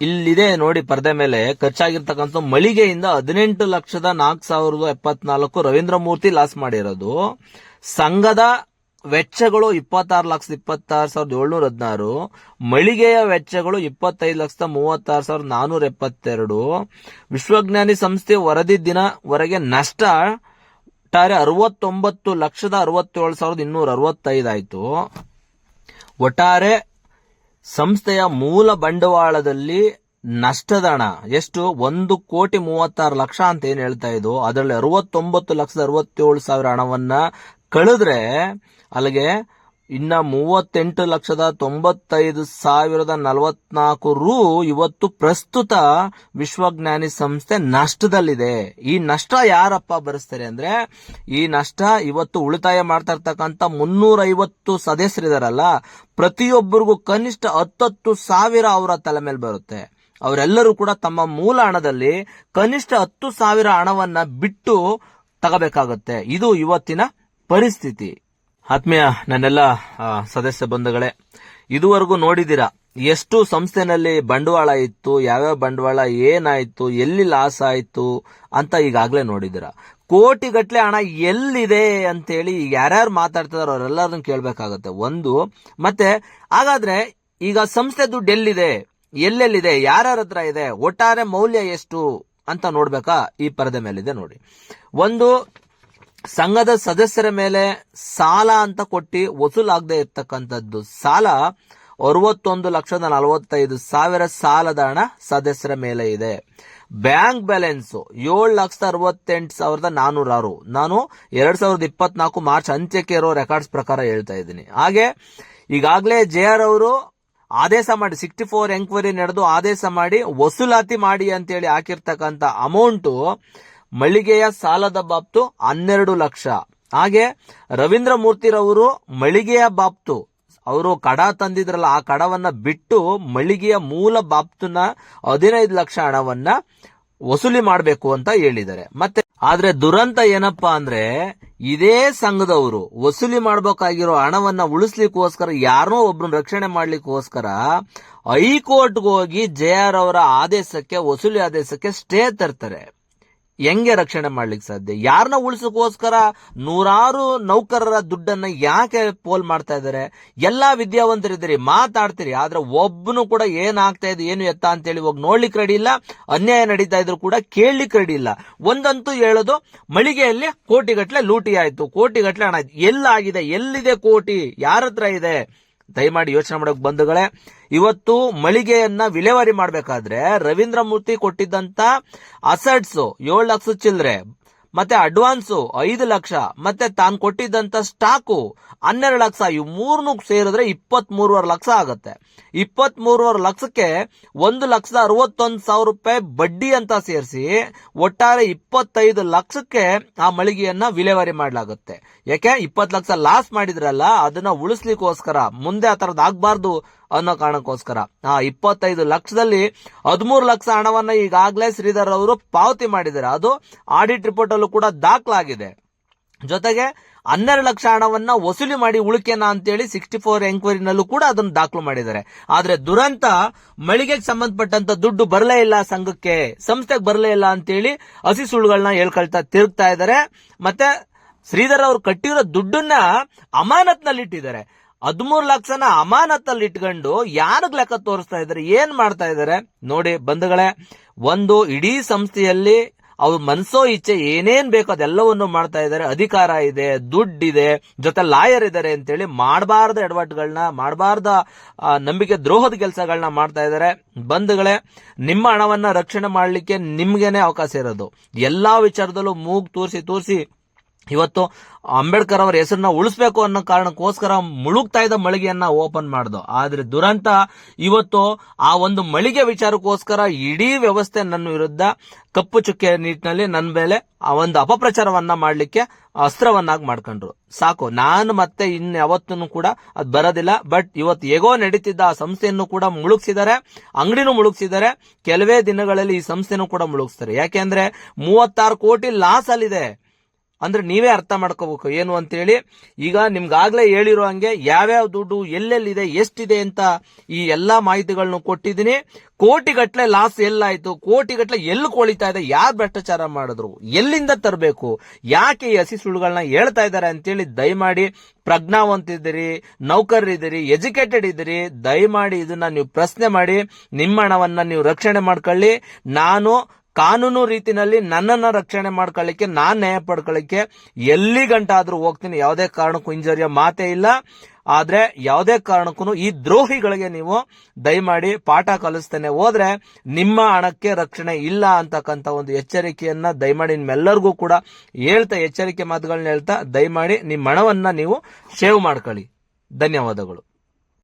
Speaker 1: ಇಲ್ಲಿದೆ ನೋಡಿ ಪರದೆ ಮೇಲೆ ಖರ್ಚಾಗಿರ್ತಕ್ಕಂಥ ಮಳಿಗೆಯಿಂದ ಹದಿನೆಂಟು ಲಕ್ಷದ ನಾಲ್ಕು ಸಾವಿರದ ಎಪ್ಪತ್ನಾಲ್ಕು ರವೀಂದ್ರ ಮೂರ್ತಿ ಲಾಸ್ ಮಾಡಿರೋದು. ಸಂಘದ ವೆಚ್ಚಗಳು ಇಪ್ಪತ್ತಾರು ಲಕ್ಷದ ಇಪ್ಪತ್ತಾರು ಸಾವಿರದ ಏಳ್ನೂರ ಹದಿನಾರು. ಮಳಿಗೆಯ ವೆಚ್ಚಗಳು ಇಪ್ಪತ್ತೈದು ಲಕ್ಷದ ಮೂವತ್ತಾರು ಸಾವಿರದ ನಾನೂರ ಎಪ್ಪತ್ತೆರಡು. ವಿಶ್ವಜ್ಞಾನಿ ಸಂಸ್ಥೆ ವರದಿ ದಿನವರೆಗೆ ನಷ್ಟ ಒಟ್ಟಾರೆ ಅರವತ್ತೊಂಬತ್ತು ಲಕ್ಷದ ಅರವತ್ತೇಳು ಸಾವಿರದ ಇನ್ನೂರ ಅರವತ್ತೈದು ಆಯಿತು. ಒಟ್ಟಾರೆ ಸಂಸ್ಥೆಯ ಮೂಲ ಬಂಡವಾಳದಲ್ಲಿ ನಷ್ಟದ ಹಣ ಎಷ್ಟು? ಒಂದು ಕೋಟಿ ಮೂವತ್ತಾರು ಲಕ್ಷ ಅಂತ ಏನ್ ಹೇಳ್ತಾ ಇದ್ದು ಅದರಲ್ಲಿ ಅರವತ್ತೊಂಬತ್ತು ಲಕ್ಷದ ಅರವತ್ತೇಳು ಸಾವಿರ ಹಣವನ್ನ ಕಳೆದ್ರೆ ಅಲ್ಲಿಗೆ ಇನ್ನ ಮೂವತ್ತೆಂಟು ಲಕ್ಷದ ತೊಂಬತ್ತೈದು ಸಾವಿರದ ನಲವತ್ನಾಲ್ಕು ರು ಇವತ್ತು ಪ್ರಸ್ತುತ ವಿಶ್ವಜ್ಞಾನಿ ಸಂಸ್ಥೆ ನಷ್ಟದಲ್ಲಿದೆ. ಈ ನಷ್ಟ ಯಾರಪ್ಪ ಭರಿಸ್ತಾರೆ ಅಂದ್ರೆ, ಈ ನಷ್ಟ ಇವತ್ತು ಉಳಿತಾಯ ಮಾಡ್ತಾ ಇರ್ತಕ್ಕಂಥ ಮುನ್ನೂರ ಐವತ್ತು ಸದಸ್ಯರಿದಾರಲ್ಲ, ಪ್ರತಿಯೊಬ್ಬರಿಗೂ ಕನಿಷ್ಠ ಹತ್ತತ್ತು ಸಾವಿರ ಅವರ ತಲೆ ಮೇಲೆ ಬರುತ್ತೆ. ಅವರೆಲ್ಲರೂ ಕೂಡ ತಮ್ಮ ಮೂಲ ಹಣದಲ್ಲಿ ಕನಿಷ್ಠ ಹತ್ತು ಸಾವಿರ ಹಣವನ್ನ ಬಿಟ್ಟು ತಗಬೇಕಾಗುತ್ತೆ. ಇದು ಇವತ್ತಿನ ಪರಿಸ್ಥಿತಿ. ಆತ್ಮೀಯ ನನ್ನೆಲ್ಲ ಸದಸ್ಯ ಬಂಧುಗಳೇ, ಇದುವರೆಗೂ ನೋಡಿದ್ದೀರಾ, ಎಷ್ಟು ಸಂಸ್ಥೆನಲ್ಲಿ ಬಂಡವಾಳ ಇತ್ತು, ಯಾವ್ಯಾವ ಬಂಡವಾಳ, ಏನಾಯ್ತು ಎಲ್ಲಿ ಲಾಸ್ ಆಯ್ತು ಅಂತ ಈಗಾಗಲೇ ನೋಡಿದಿರ ಕೋಟಿಗಟ್ಟಲೆ ಹಣ ಎಲ್ಲಿದೆ ಅಂತೇಳಿ ಯಾರ್ಯಾರು ಮಾತಾಡ್ತಿದಾರೋ ಅವರೆಲ್ಲರನ್ನು ಕೇಳಬೇಕಾಗತ್ತೆ. ಒಂದು, ಮತ್ತೆ, ಹಾಗಾದ್ರೆ ಈಗ ಸಂಸ್ಥೆ ದುಡ್ಡು ಎಲ್ಲಿದೆ, ಎಲ್ಲೆಲ್ಲಿದೆ, ಯಾರ್ಯಾರ ಹತ್ರ ಇದೆ, ಒಟ್ಟಾರೆ ಮೌಲ್ಯ ಎಷ್ಟು ಅಂತ ನೋಡ್ಬೇಕಾ, ಈ ಪರದೆ ಮೇಲಿದೆ ನೋಡಿ. ಒಂದು ಸಂಘದ ಸದಸ್ಯರ ಮೇಲೆ ಸಾಲ ಅಂತ ಕೊಟ್ಟು ವಸೂಲಾಗದೆ ಇರ್ತಕ್ಕಂಥದ್ದು. ಸಾಲ ಅರವತ್ತೊಂದು ಲಕ್ಷದ ನಲವತ್ತೈದು ಸಾವಿರ ಸಾಲದ ಹಣ ಸದಸ್ಯರ ಮೇಲೆ ಇದೆ. ಬ್ಯಾಂಕ್ ಬ್ಯಾಲೆನ್ಸ್ ಏಳು ಲಕ್ಷದ ಅರವತ್ತೆಂಟು ಸಾವಿರದ ನಾನೂರ ಆರು ನಾನು ಎರಡ್ ಸಾವಿರದ ಇಪ್ಪತ್ನಾಲ್ಕು ಮಾರ್ಚ್ ಅಂತ್ಯಕ್ಕೆ ಇರೋ ರೆಕಾರ್ಡ್ಸ್ ಪ್ರಕಾರ ಹೇಳ್ತಾ ಇದ್ದೀನಿ. ಹಾಗೆ ಈಗಾಗಲೇ ಜೆ ಆರ್ ಅವರು ಆದೇಶ ಮಾಡಿ, ಸಿಕ್ಸ್ಟಿ ಫೋರ್ ಎಂಕ್ವೈರಿ ನಡೆದು ಆದೇಶ ಮಾಡಿ, ವಸೂಲಾತಿ ಮಾಡಿ ಅಂತೇಳಿ ಹಾಕಿರ್ತಕ್ಕಂಥ ಅಮೌಂಟು ಮಳಿಗೆಯ ಸಾಲದ ಬಾಬ್ತು ಹನ್ನೆರಡು ಲಕ್ಷ. ಹಾಗೆ ರವೀಂದ್ರ ಮೂರ್ತಿರವರು ಮಳಿಗೆಯ ಬಾಬ್ತು ಅವರು ಕಡ ತಂದಿದ್ರಲ್ಲ, ಆ ಕಡವನ್ನ ಬಿಟ್ಟು ಮಳಿಗೆಯ ಮೂಲ ಬಾಬ್ತುನ ಹದಿನೈದು ಲಕ್ಷ ಹಣವನ್ನ ವಸೂಲಿ ಮಾಡಬೇಕು ಅಂತ ಹೇಳಿದ್ದಾರೆ. ಮತ್ತೆ ಆದ್ರೆ ದುರಂತ ಏನಪ್ಪಾ ಅಂದ್ರೆ, ಇದೇ ಸಂಘದವರು ವಸೂಲಿ ಮಾಡಬೇಕಾಗಿರೋ ಹಣವನ್ನ ಉಳಿಸ್ಲಿಕ್ಕೋಸ್ಕರ ಯಾರನ್ನೋ ಒಬ್ರನ್ನ ರಕ್ಷಣೆ ಮಾಡ್ಲಿಕ್ಕೋಸ್ಕರ ಹೈಕೋರ್ಟ್ಗೆ ಹೋಗಿ ಜೆ ಆರ್ ಅವರ ಆದೇಶಕ್ಕೆ, ವಸೂಲಿ ಆದೇಶಕ್ಕೆ ಸ್ಟೇ ತರ್ತಾರೆ. ಹೆಂಗೆ ರಕ್ಷಣೆ ಮಾಡ್ಲಿಕ್ಕೆ ಸಾಧ್ಯ? ಯಾರನ್ನ ಉಳಿಸೋಕೋಸ್ಕರ ನೂರಾರು ನೌಕರರ ದುಡ್ಡನ್ನ ಯಾಕೆ ಪೋಲ್ ಮಾಡ್ತಾ ಇದ್ದಾರೆ? ಎಲ್ಲಾ ವಿದ್ಯಾವಂತರಿದ್ದೀರಿ, ಮಾತಾಡ್ತೀರಿ, ಆದ್ರೆ ಒಬ್ಬನು ಕೂಡ ಏನಾಗ್ತಾ ಇದೆ, ಏನು ಎತ್ತ ಅಂತೇಳಿ ಹೋಗಿ ನೋಡ್ಲಿಕ್ಕೆ ರೆಡಿ ಇಲ್ಲ, ಅನ್ಯಾಯ ನಡೀತಾ ಇದ್ರು ಕೂಡ ಕೇಳಲಿಕ್ಕೆ ರೆಡಿ ಇಲ್ಲ. ಒಂದಂತೂ ಹೇಳೋದು, ಮಳಿಗೆಯಲ್ಲಿ ಕೋಟಿಗಟ್ಟಲೆ ಲೂಟಿ ಆಯ್ತು, ಕೋಟಿಗಟ್ಲೆ ಹಣ ಆಯ್ತು. ಎಲ್ಲಾಗಿದೆ, ಎಲ್ಲಿದೆ ಕೋಟಿ? ಯಾರ ಹತ್ರ ಇದೆ? ದಯಮಾಡಿ ಯೋಚನೆ ಮಾಡೋಕೆ ಬಂಧುಗಳೇ, ಇವತ್ತು ಮಳಿಗೆಯನ್ನ ವಿಲೇವಾರಿ ಮಾಡಬೇಕಾದ್ರೆ ರವೀಂದ್ರ ಮೂರ್ತಿ ಕೊಟ್ಟಿದ್ದಂತ ಅಸೆಟ್ಸ್, ಏಳು ಲಕ್ಷ ಚಿಲ್ಲರೆ ಮತ್ತೆ ಅಡ್ವಾನ್ಸು ಐದು ಲಕ್ಷ, ಮತ್ತೆ ತಾನು ಕೊಟ್ಟಿದ್ದಂತ ಸ್ಟಾಕು ಹನ್ನೆರಡು ಲಕ್ಷ ಇವು ಮೂರನ್ನು ಸೇರಿದ್ರೆ ಇಪ್ಪತ್ತ್ ಮೂರುವರೆ ಲಕ್ಷ ಆಗುತ್ತೆ. ಇಪ್ಪತ್ತ್ ಮೂರುವರೆ ಲಕ್ಷಕ್ಕೆ ಒಂದು ಲಕ್ಷದ ಅರವತ್ತೊಂದು ಸಾವಿರ ರೂಪಾಯಿ ಬಡ್ಡಿ ಅಂತ ಸೇರಿಸಿ ಒಟ್ಟಾರೆ ಇಪ್ಪತ್ತೈದು ಲಕ್ಷಕ್ಕೆ ಆ ಮಳಿಗೆಯನ್ನ ವಿಲೇವಾರಿ ಮಾಡಲಾಗುತ್ತೆ. ಯಾಕೆ? ಇಪ್ಪತ್ತು ಲಕ್ಷ ಲಾಸ್ ಮಾಡಿದ್ರಲ್ಲ, ಅದನ್ನ ಉಳಿಸ್ಲಿಕ್ಕೋಸ್ಕರ. ಮುಂದೆ ಆ ಥರದ್ದು ಆಗ್ಬಾರ್ದು. ಅನ್ನೋ ಕಾರಣಕ್ಕೋಸ್ಕರ. ಆ ಇಪ್ಪತ್ತೈದು ಲಕ್ಷದಲ್ಲಿ ಹದಿಮೂರು ಲಕ್ಷ ಹಣವನ್ನ ಈಗಾಗಲೇ ಶ್ರೀಧರ್ ಅವರು ಪಾವತಿ ಮಾಡಿದ್ದಾರೆ. ಅದು ಆಡಿಟ್ ರಿಪೋರ್ಟ್ ಅಲ್ಲೂ ಕೂಡ ದಾಖಲಾಗಿದೆ. ಜೊತೆಗೆ ಹನ್ನೆರಡು ಲಕ್ಷ ಹಣವನ್ನ ವಸೂಲಿ ಮಾಡಿ ಉಳಿಕೆನ ಅಂತೇಳಿ ಸಿಕ್ಸ್ಟಿ ಫೋರ್ ಎಂಕ್ವೈರಿನಲ್ಲೂ ಕೂಡ ಅದನ್ನು ದಾಖಲು ಮಾಡಿದ್ದಾರೆ. ಆದ್ರೆ ದುರಂತ ಮಳಿಗೆಗೆ ಸಂಬಂಧಪಟ್ಟಂತ ದುಡ್ಡು ಬರಲೇ ಇಲ್ಲ ಸಂಘಕ್ಕೆ, ಸಂಸ್ಥೆಗೆ ಬರಲೇ ಇಲ್ಲ ಅಂತೇಳಿ ಹಸಿ ಸುಳ್ಳುಗಳನ್ನ ಹೇಳ್ಕೊಳ್ತಾ ತಿರುಗ್ತಾ ಇದ್ದಾರೆ. ಮತ್ತೆ ಶ್ರೀಧರ್ ಅವರು ಕಟ್ಟಿರೋ ದುಡ್ಡನ್ನ ಅಮಾನತ್ನಲ್ಲಿ ಇಟ್ಟಿದ್ದಾರೆ ಹದಿಮೂರು ಲಕ್ಷನ ಅಮಾನತಲ್ಲಿ ಇಟ್ಕೊಂಡು ಯಾರಿಗ್ ಲೆಕ್ಕ ತೋರಿಸ್ತಾ ಇದ್ದಾರೆ, ಏನ್ ಮಾಡ್ತಾ ಇದ್ದಾರೆ? ನೋಡಿ ಬಂಧುಗಳೇ, ಒಂದು ಇಡೀ ಸಂಸ್ಥೆಯಲ್ಲಿ ಅವ್ರ ಮನ್ಸೋ ಇಚ್ಛೆ ಏನೇನ್ ಬೇಕೋ ಅದೆಲ್ಲವನ್ನು ಮಾಡ್ತಾ ಇದ್ದಾರೆ. ಅಧಿಕಾರ ಇದೆ, ದುಡ್ಡಿದೆ, ಜೊತೆ ಲಾಯರ್ ಇದ್ದಾರೆ ಅಂತೇಳಿ ಮಾಡಬಾರ್ದ ಎಡವಟ್ಟುಗಳನ್ನ ಮಾಡಬಾರ್ದ ನಂಬಿಕೆ ದ್ರೋಹದ ಕೆಲಸಗಳನ್ನ ಮಾಡ್ತಾ ಇದ್ದಾರೆ. ಬಂಧುಗಳೇ, ನಿಮ್ಮ ಹಣವನ್ನ ರಕ್ಷಣೆ ಮಾಡಲಿಕ್ಕೆ ನಿಮ್ಗೇನೆ ಅವಕಾಶ ಇರೋದು. ಎಲ್ಲಾ ವಿಚಾರದಲ್ಲೂ ಮೂಗ್ ತೋರಿಸಿ ತೋರಿಸಿ ಇವತ್ತು ಅಂಬೇಡ್ಕರ್ ಅವರ ಹೆಸರನ್ನ ಉಳಿಸ್ಬೇಕು ಅನ್ನೋ ಕಾರಣಕ್ಕೋಸ್ಕರ ಮುಳುಗ್ತಾ ಇದ್ದ ಮಳಿಗೆಯನ್ನ ಓಪನ್ ಮಾಡ್ದು. ಆದ್ರೆ ದುರಂತ ಇವತ್ತು ಆ ಒಂದು ಮಳಿಗೆ ವಿಚಾರಕ್ಕೋಸ್ಕರ ಇಡೀ ವ್ಯವಸ್ಥೆ ನನ್ನ ವಿರುದ್ಧ ಕಪ್ಪು ಚುಕ್ಕೆ ನಿಟ್ಟಿನಲ್ಲಿ ನನ್ನ ಮೇಲೆ ಆ ಒಂದು ಅಪಪ್ರಚಾರವನ್ನ ಮಾಡಲಿಕ್ಕೆ ಅಸ್ತ್ರವನ್ನಾಗಿ ಮಾಡ್ಕೊಂಡ್ರು. ಸಾಕು, ನಾನು ಮತ್ತೆ ಇನ್ ಯಾವತ್ತೂ ಕೂಡ ಅದು ಬರೋದಿಲ್ಲ. ಬಟ್ ಇವತ್ತು ಹೇಗೋ ನಡೀತಿದ್ದ ಆ ಸಂಸ್ಥೆಯನ್ನು ಕೂಡ ಮುಳುಗಿಸಿದ್ದಾರೆ. ಅಂಗಡಿನೂ ಮುಳುಗಿಸಿದ್ದಾರೆ. ಕೆಲವೇ ದಿನಗಳಲ್ಲಿ ಈ ಸಂಸ್ಥೆನೂ ಕೂಡ ಮುಳುಗಿಸ್ತಾರೆ. ಯಾಕೆಂದ್ರೆ ಮೂವತ್ತಾರು ಕೋಟಿ ಲಾಸ್ ಅಲ್ಲಿದೆ. ಅಂದ್ರೆ ನೀವೇ ಅರ್ಥ ಮಾಡ್ಕೋಬೇಕು. ಏನು ಅಂತೇಳಿ, ಈಗ ನಿಮ್ಗಾಗ್ಲೇ ಹೇಳಿರೋ ಹಂಗೆ ಯಾವ್ಯಾವ ದುಡ್ಡು ಎಲ್ಲೆಲ್ಲಿದೆ, ಎಷ್ಟಿದೆ ಅಂತ ಈ ಎಲ್ಲಾ ಮಾಹಿತಿಗಳನ್ನು ಕೊಟ್ಟಿದ್ದೀನಿ. ಕೋಟಿಗಟ್ಲೆ ಲಾಸ್ ಎಲ್ಲಾಯ್ತು. ಕೋಟಿಗಟ್ಲೆ ಎಲ್ಲಿ ಕೊಳಿತಾ ಇದೆ, ಯಾರು ಭ್ರಷ್ಟಾಚಾರ ಮಾಡಿದ್ರು, ಎಲ್ಲಿಂದ ತರಬೇಕು, ಯಾಕೆ ಈ ಹಸಿ ಸುಳ್ಳುಗಳನ್ನ ಹೇಳ್ತಾ ಇದ್ದಾರೆ ಅಂತೇಳಿ ದಯಮಾಡಿ ಪ್ರಜ್ಞಾವಂತಿದ್ದೀರಿ, ನೌಕರರಿದ್ದೀರಿ, ಎಜುಕೇಟೆಡ್ ಇದ್ದೀರಿ, ದಯಮಾಡಿ ಇದನ್ನ ನೀವು ಪ್ರಶ್ನೆ ಮಾಡಿ, ನಿಮ್ಮ ಹಣವನ್ನ ನೀವು ರಕ್ಷಣೆ ಮಾಡ್ಕೊಳ್ಳಿ. ನಾನು ಕಾನೂನು ರೀತಿನಲ್ಲಿ ನನ್ನನ್ನ ರಕ್ಷಣೆ ಮಾಡ್ಕೊಳ್ಳಿಕ್ಕೆ, ನಾನ್ ನ್ಯಾಯ ಪಡ್ಕೊಳ್ಳಿಕ್ಕೆ ಎಲ್ಲಿ ಗಂಟಾದ್ರೂ ಹೋಗ್ತೀನಿ. ಯಾವುದೇ ಕಾರಣಕ್ಕೂ ಇಂಜರಿಯ ಮಾತೇ ಇಲ್ಲ. ಆದ್ರೆ ಯಾವುದೇ ಕಾರಣಕ್ಕೂ ಈ ದ್ರೋಹಿಗಳಿಗೆ ನೀವು ದಯಮಾಡಿ ಪಾಠ ಕಲಿಸ್ತೇನೆ. ಹೋದ್ರೆ ನಿಮ್ಮ ಹಣಕ್ಕೆ ರಕ್ಷಣೆ ಇಲ್ಲ ಅಂತಕ್ಕಂಥ ಒಂದು ಎಚ್ಚರಿಕೆಯನ್ನ ದಯಮಾಡಿ ನಿಮ್ಮೆಲ್ಲರಿಗೂ ಕೂಡ ಹೇಳ್ತಾ, ಎಚ್ಚರಿಕೆ ಮಾತುಗಳನ್ನ ಹೇಳ್ತಾ, ದಯಮಾಡಿ ನಿಮ್ಮ ಹಣವನ್ನ ನೀವು ಸೇವ್ ಮಾಡ್ಕೊಳ್ಳಿ. ಧನ್ಯವಾದಗಳು.